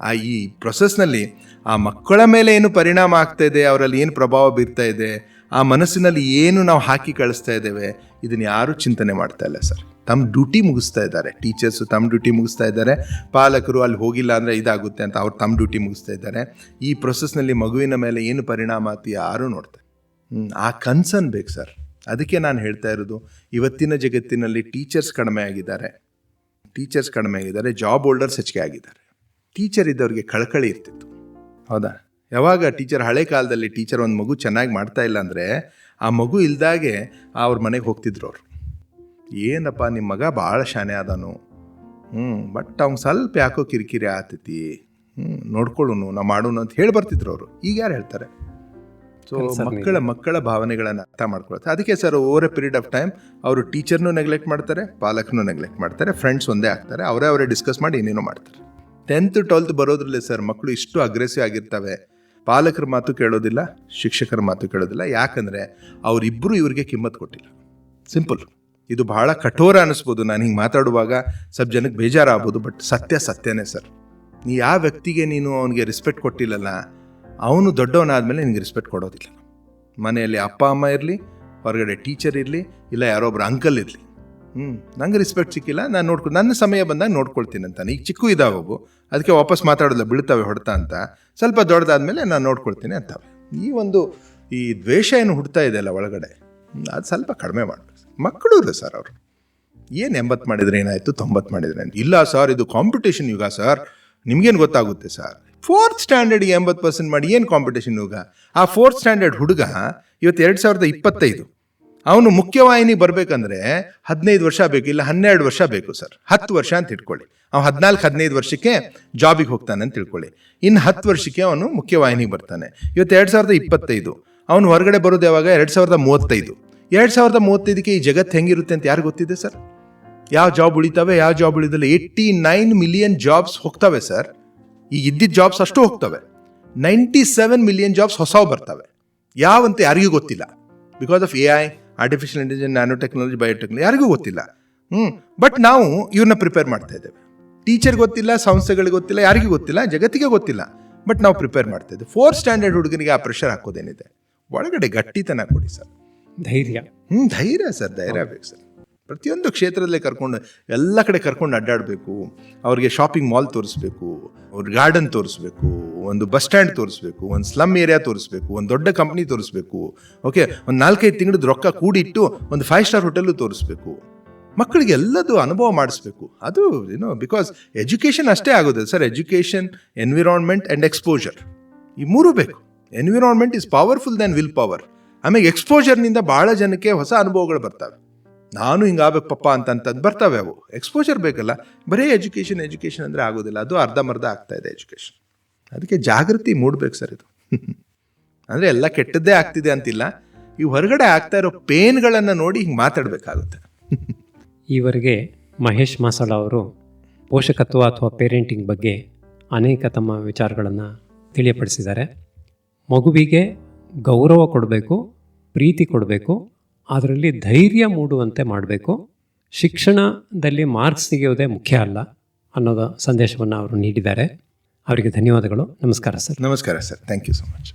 ಆ ಈ ಪ್ರೊಸೆಸ್ನಲ್ಲಿ ಆ ಮಕ್ಕಳ ಮೇಲೆ ಏನು ಪರಿಣಾಮ ಆಗ್ತಾ ಇದೆ, ಅವರಲ್ಲಿ ಏನು ಪ್ರಭಾವ ಬೀರ್ತಾ ಇದೆ, ಆ ಮನಸ್ಸಿನಲ್ಲಿ ಏನು ನಾವು ಹಾಕಿ ಕಳಿಸ್ತಾ ಇದ್ದೇವೆ ಇದನ್ನು ಯಾರೂ ಚಿಂತನೆ ಮಾಡ್ತಾ ಇಲ್ಲ ಸರ್. ತಮ್ಮ ಡ್ಯೂಟಿ ಮುಗಿಸ್ತಾ ಇದ್ದಾರೆ. ಟೀಚರ್ಸು ತಮ್ಮ ಡ್ಯೂಟಿ ಮುಗಿಸ್ತಾ ಇದ್ದಾರೆ. ಪಾಲಕರು ಅಲ್ಲಿ ಹೋಗಿಲ್ಲ ಅಂದರೆ ಇದಾಗುತ್ತೆ ಅಂತ ಅವ್ರು ತಮ್ಮ ಡ್ಯೂಟಿ ಮುಗಿಸ್ತಾ ಇದ್ದಾರೆ. ಈ ಪ್ರೊಸೆಸ್ನಲ್ಲಿ ಮಗುವಿನ ಮೇಲೆ ಏನು ಪರಿಣಾಮ ಆತು ಯಾರೂ ನೋಡ್ತಾರೆ. ಆ ಕನ್ಸರ್ನ್ ಬೇಕು ಸರ್ ಅದಕ್ಕೆ ನಾನು ಹೇಳ್ತಾ ಇರೋದು, ಇವತ್ತಿನ ಜಗತ್ತಿನಲ್ಲಿ ಟೀಚರ್ಸ್ ಕಡಿಮೆ ಆಗಿದ್ದಾರೆ. ಟೀಚರ್ಸ್ ಕಡಿಮೆ ಆಗಿದ್ದಾರೆ ಜಾಬ್ ಹೋಲ್ಡರ್ಸ್ ಹೆಚ್ಚಿಗೆ ಆಗಿದ್ದಾರೆ. ಟೀಚರ್ ಇದ್ದವ್ರಿಗೆ ಕಳಕಳಿ ಇರ್ತಿತ್ತು. ಹೌದಾ? ಯಾವಾಗ ಟೀಚರ್ ಹಳೆ ಕಾಲದಲ್ಲಿ ಟೀಚರ್ ಒಂದು ಮಗು ಚೆನ್ನಾಗಿ ಮಾಡ್ತಾ ಇಲ್ಲ ಅಂದರೆ, ಆ ಮಗು ಇಲ್ದಾಗೆ ಅವ್ರ ಮನೆಗೆ ಹೋಗ್ತಿದ್ರು ಅವರು. ಏನಪ್ಪ ನಿಮ್ಮ ಮಗ ಭಾಳ ಶಾನೆ ಆದನು. ಹ್ಞೂ ಬಟ್ ಅವ್ನು ಸ್ವಲ್ಪ ಯಾಕೋ ಕಿರಿಕಿರಿ ಆತೈತಿ. ಹ್ಞೂ ನೋಡ್ಕೊಳ್ಳೋನು ನಾ ಮಾಡೋನು ಅಂತ ಹೇಳಿ ಬರ್ತಿದ್ರು ಅವರು. ಈಗ ಯಾರು ಹೇಳ್ತಾರೆ? ಸೊ ಮಕ್ಕಳ ಮಕ್ಕಳ ಭಾವನೆಗಳನ್ನು ಅರ್ಥ ಮಾಡ್ಕೊಳ್ತಾರೆ ಅದಕ್ಕೆ sir over a period of time ಅವರು ಟೀಚರ್ನೂ ನೆಗ್ಲೆಕ್ಟ್ ಮಾಡ್ತಾರೆ ಪಾಲಕನೂ ನೆಗ್ಲೆಕ್ಟ್ ಮಾಡ್ತಾರೆ ಫ್ರೆಂಡ್ಸ್ ಒಂದೇ ಆಗ್ತಾರೆ ಅವರೇ ಅವರೇ ಡಿಸ್ಕಸ್ ಮಾಡಿ ಏನೇನೋ ಮಾಡ್ತಾರೆ. ಟೆಂತ್ ಟ್ವೆಲ್ತ್ ಬರೋದ್ರಲ್ಲೇ ಸರ್ ಮಕ್ಕಳು ಇಷ್ಟು ಅಗ್ರೆಸಿವ್ ಆಗಿರ್ತವೆ. ಪಾಲಕರ ಮಾತು ಕೇಳೋದಿಲ್ಲ ಶಿಕ್ಷಕರ ಮಾತು ಕೇಳೋದಿಲ್ಲ. ಯಾಕಂದರೆ ಅವರಿಬ್ಬರು ಇವ್ರಿಗೆ ಕಿಮ್ಮತ್ ಕೊಟ್ಟಿಲ್ಲ. ಸಿಂಪಲ್ ಇದು ಬಹಳ ಕಠೋರ ಅನಿಸ್ಬೋದು. ನಾನು ಹಿಂಗೆ ಮಾತಾಡುವಾಗ ಸ್ವಲ್ಪ ಜನಕ್ಕೆ ಬೇಜಾರಾಗ್ಬೋದು ಬಟ್ ಸತ್ಯ ಸತ್ಯನೇ ಸರ್. ನೀ ಯಾವ ವ್ಯಕ್ತಿಗೆ ನೀನು ಅವನಿಗೆ ರೆಸ್ಪೆಕ್ಟ್ ಕೊಟ್ಟಿಲ್ಲಲ್ಲ, ಅವನು ದೊಡ್ಡವನಾದಮೇಲೆ ನಿನಗೆ ರೆಸ್ಪೆಕ್ಟ್ ಕೊಡೋದಿಲ್ಲ. ಮನೆಯಲ್ಲಿ ಅಪ್ಪ, ಅಮ್ಮ ಇರಲಿ, ಹೊರಗಡೆ ಟೀಚರ್ ಇರಲಿ, ಇಲ್ಲ ಯಾರೊಬ್ರು ಅಂಕಲ್ ಇರಲಿ. ಹ್ಞೂ ನಂಗೆ ರೆಸ್ಪೆಕ್ಟ್ ಸಿಕ್ಕಿಲ್ಲ, ನಾನು ನೋಡ್ಕೊ, ನನ್ನ ಸಮಯ ಬಂದಾಗ ನೋಡ್ಕೊಳ್ತೀನಿ ಅಂತಾನೆ ಈಗ ಚಿಕ್ಕು ಇದಾವವು ಅದಕ್ಕೆ ವಾಪಸ್ ಮಾತಾಡೋದಿಲ್ಲ, ಬೀಳ್ತವೆ ಹೊಡ್ತಾ ಅಂತ. ಸ್ವಲ್ಪ ದೊಡ್ಡದಾದ್ಮೇಲೆ ನಾನು ನೋಡ್ಕೊಳ್ತೀನಿ ಅಂತ ಈ ಒಂದು ಈ ದ್ವೇಷ ಏನು ಹುಡ್ತಾ ಇದೆ ಅಲ್ಲ ಒಳಗಡೆ ಅದು ಸ್ವಲ್ಪ ಕಡಿಮೆ ಮಾಡಬೇಕು. ಮಕ್ಕಳು ಇಲ್ಲ ಸರ್ ಅವರು. ಏನು ಎಂಬತ್ತು ಮಾಡಿದ್ರೆ ಏನಾಯಿತು, ತೊಂಬತ್ತು ಮಾಡಿದ್ರೆ ಅಂತ ಇಲ್ಲ ಸರ್, ಇದು ಕಾಂಪಿಟೇಷನ್ ಯುಗ ಸರ್. ನಿಮಗೇನು ಗೊತ್ತಾಗುತ್ತೆ ಸರ್? ಫೋರ್ತ್ ಸ್ಟ್ಯಾಂಡರ್ಡ್ಗೆ ಎಂಬತ್ತು ಪರ್ಸೆಂಟ್ ಮಾಡಿ ಏನು ಕಾಂಪಿಟೇಷನ್ ಯುಗ? ಆ ಫೋರ್ತ್ ಸ್ಟ್ಯಾಂಡರ್ಡ್ ಹುಡುಗ ಇವತ್ತು ಎರಡು ಸಾವಿರದ ಇಪ್ಪತ್ತೈದು. ಅವನು ಮುಖ್ಯವಾಹಿನಿ ಬರಬೇಕಂದ್ರೆ ಹದಿನೈದು ವರ್ಷ ಬೇಕು, ಇಲ್ಲ ಹನ್ನೆರಡು ವರ್ಷ ಬೇಕು ಸರ್. ಹತ್ತು ವರ್ಷ ಅಂತ ಇಟ್ಕೊಳ್ಳಿ. ಅವ್ನು ಹದಿನಾಲ್ಕು, ಹದಿನೈದು ವರ್ಷಕ್ಕೆ ಜಾಬಿಗೆ ಹೋಗ್ತಾನೆ ಅಂತ ತಿಳ್ಕೊಳ್ಳಿ. ಇನ್ನು ಹತ್ತು ವರ್ಷಕ್ಕೆ ಅವನು ಮುಖ್ಯವಾಹಿನಿಗೆ ಬರ್ತಾನೆ. ಇವತ್ತು ಎರಡು ಸಾವಿರದ ಇಪ್ಪತ್ತೈದು. ಅವನು ಹೊರಗಡೆ ಬರೋದು ಯಾವಾಗ? ಎರಡು ಸಾವಿರದ ಮೂವತ್ತೈದು. ಎರಡು ಸಾವಿರದ ಮೂವತ್ತೈದಕ್ಕೆ ಈ ಜಗತ್ತು ಹೆಂಗಿರುತ್ತೆ ಅಂತ ಯಾರು ಗೊತ್ತಿದೆ ಸರ್? ಯಾವ ಜಾಬ್ ಉಳಿತಾವೆ, ಯಾವ ಜಾಬ್ ಉಳಿದಿಲ್ಲ. ಏಯ್ಟಿ ನೈನ್ ಮಿಲಿಯನ್ ಜಾಬ್ಸ್ ಹೋಗ್ತವೆ ಸರ್. ಈಗ ಇದ್ದಿದ್ದ ಜಾಬ್ಸ್ ಅಷ್ಟು ಹೋಗ್ತವೆ. ನೈಂಟಿ ಸೆವೆನ್ ಮಿಲಿಯನ್ ಜಾಬ್ಸ್ ಹೊಸವು ಬರ್ತವೆ. ಯಾವಂತ ಯಾರಿಗೂ ಗೊತ್ತಿಲ್ಲ. Because of A I artificial intelligence nano technology biotechnology ಯಾರಿಗೂ ಗೊತ್ತಿಲ್ಲ. ಹ್ಞೂ ಬಟ್ ನಾವು ಇವ್ರನ್ನ ಪ್ರಿಪೇರ್ ಮಾಡ್ತಾ ಇದ್ದೇವೆ. ಟೀಚರ್ ಗೊತ್ತಿಲ್ಲ, ಸಂಸ್ಥೆಗಳಿಗೆ ಗೊತ್ತಿಲ್ಲ, ಯಾರಿಗೂ ಗೊತ್ತಿಲ್ಲ, ಜಗತ್ತಿಗೆ ಗೊತ್ತಿಲ್ಲ. ಬಟ್ ನಾವು ಪ್ರಿಪೇರ್ ಮಾಡ್ತಾ ಇದ್ದೇವೆ. ಫೋರ್ತ್ ಸ್ಟ್ಯಾಂಡರ್ಡ್ ಹುಡುಗನಿಗೆ ಆ ಪ್ರೆಷರ್ ಹಾಕೋದೇನಿದೆ. ಒಳಗಡೆ ಗಟ್ಟಿತನ ಕೊಡಿ ಸರ್. ಧೈರ್ಯ. ಹ್ಞೂ ಧೈರ್ಯ ಸರ್ ಧೈರ್ಯ ಬೇಕು ಸರ್. ಪ್ರತಿಯೊಂದು ಕ್ಷೇತ್ರದಲ್ಲೇ ಕರ್ಕೊಂಡು ಎಲ್ಲ ಕಡೆ ಕರ್ಕೊಂಡು ಅಡ್ಡಾಡಬೇಕು. ಅವ್ರಿಗೆ ಶಾಪಿಂಗ್ ಮಾಲ್ ತೋರಿಸ್ಬೇಕು ಅವ್ರ ಗಾರ್ಡನ್ ತೋರಿಸ್ಬೇಕು ಒಂದು ಬಸ್ ಸ್ಟ್ಯಾಂಡ್ ತೋರಿಸ್ಬೇಕು ಒಂದು ಸ್ಲಮ್ ಏರಿಯಾ ತೋರಿಸ್ಬೇಕು ಒಂದು ದೊಡ್ಡ ಕಂಪ್ನಿ ತೋರಿಸ್ಬೇಕು. ಓಕೆ ಒಂದು ನಾಲ್ಕೈದು ತಿಂಗಳದ್ದು ರೊಕ್ಕ ಕೂಡಿಟ್ಟು ಒಂದು ಫೈವ್ ಸ್ಟಾರ್ ಹೋಟೆಲ್ಲು ತೋರಿಸ್ಬೇಕು. ಮಕ್ಕಳಿಗೆ ಎಲ್ಲದು ಅನುಭವ ಮಾಡಿಸ್ಬೇಕು. ಅದು ಏನೋ ಬಿಕಾಸ್ ಎಜುಕೇಷನ್ ಅಷ್ಟೇ ಆಗೋದಿಲ್ಲ sir education environment and exposure ಈ ಮೂರು ಬೇಕು. Environment is powerful then will power ಆಮೇಲೆ ಎಕ್ಸ್ಪೋಜರ್ನಿಂದ ಭಾಳ ಜನಕ್ಕೆ ಹೊಸ ಅನುಭವಗಳು ಬರ್ತವೆ. ನಾನು ಹಿಂಗಾಗಬೇಕು ಪಪ್ಪ ಬರ್ತವೆ ಅವು. ಎಕ್ಸ್ಪೋಜರ್ ಬೇಕಲ್ಲ, ಬರೀ ಎಜುಕೇಷನ್ ಎಜುಕೇಷನ್ ಅಂದರೆ ಆಗೋದಿಲ್ಲ. ಅದು ಅರ್ಧಂಬರ್ಧ ಆಗ್ತಾ ಇದೆ ಎಜುಕೇಷನ್ ಅದಕ್ಕೆ ಜಾಗೃತಿ ಮೂಡ್ಬೇಕು ಸರ್ ಇದು. ಅಂದರೆ ಎಲ್ಲ ಕೆಟ್ಟದ್ದೇ ಆಗ್ತಿದೆ ಅಂತಿಲ್ಲ. ಈ ಹೊರಗಡೆ ಆಗ್ತಾ ಇರೋ ಪೇನ್ಗಳನ್ನು ನೋಡಿ ಹಿಂಗೆ ಮಾತಾಡಬೇಕಾಗುತ್ತೆ. ಈವರೆಗೆ ಮಹೇಶ್ ಮಾಸಳ ಅವರು ಪೋಷಕತ್ವ ಅಥವಾ ಪೇರೆಂಟಿಂಗ್ ಬಗ್ಗೆ ಅನೇಕ ತಮ್ಮ ವಿಚಾರಗಳನ್ನು ತಿಳಿಯಪಡಿಸಿದ್ದಾರೆ. ಮಗುವಿಗೆ ಗೌರವ ಕೊಡಬೇಕು ಪ್ರೀತಿ ಕೊಡಬೇಕು, ಅದರಲ್ಲಿ ಧೈರ್ಯ ಮೂಡುವಂತೆ ಮಾಡಬೇಕು. ಶಿಕ್ಷಣದಲ್ಲಿ ಮಾರ್ಕ್ಸ್ ತೆಗೆಯೋದೇ ಮುಖ್ಯ ಅಲ್ಲ ಅನ್ನೋದು ಸಂದೇಶವನ್ನು ಅವರು ನೀಡಿದ್ದಾರೆ. ಅವರಿಗೆ ಧನ್ಯವಾದಗಳು. ನಮಸ್ಕಾರ ಸರ್. ನಮಸ್ಕಾರ sir. Thank you so much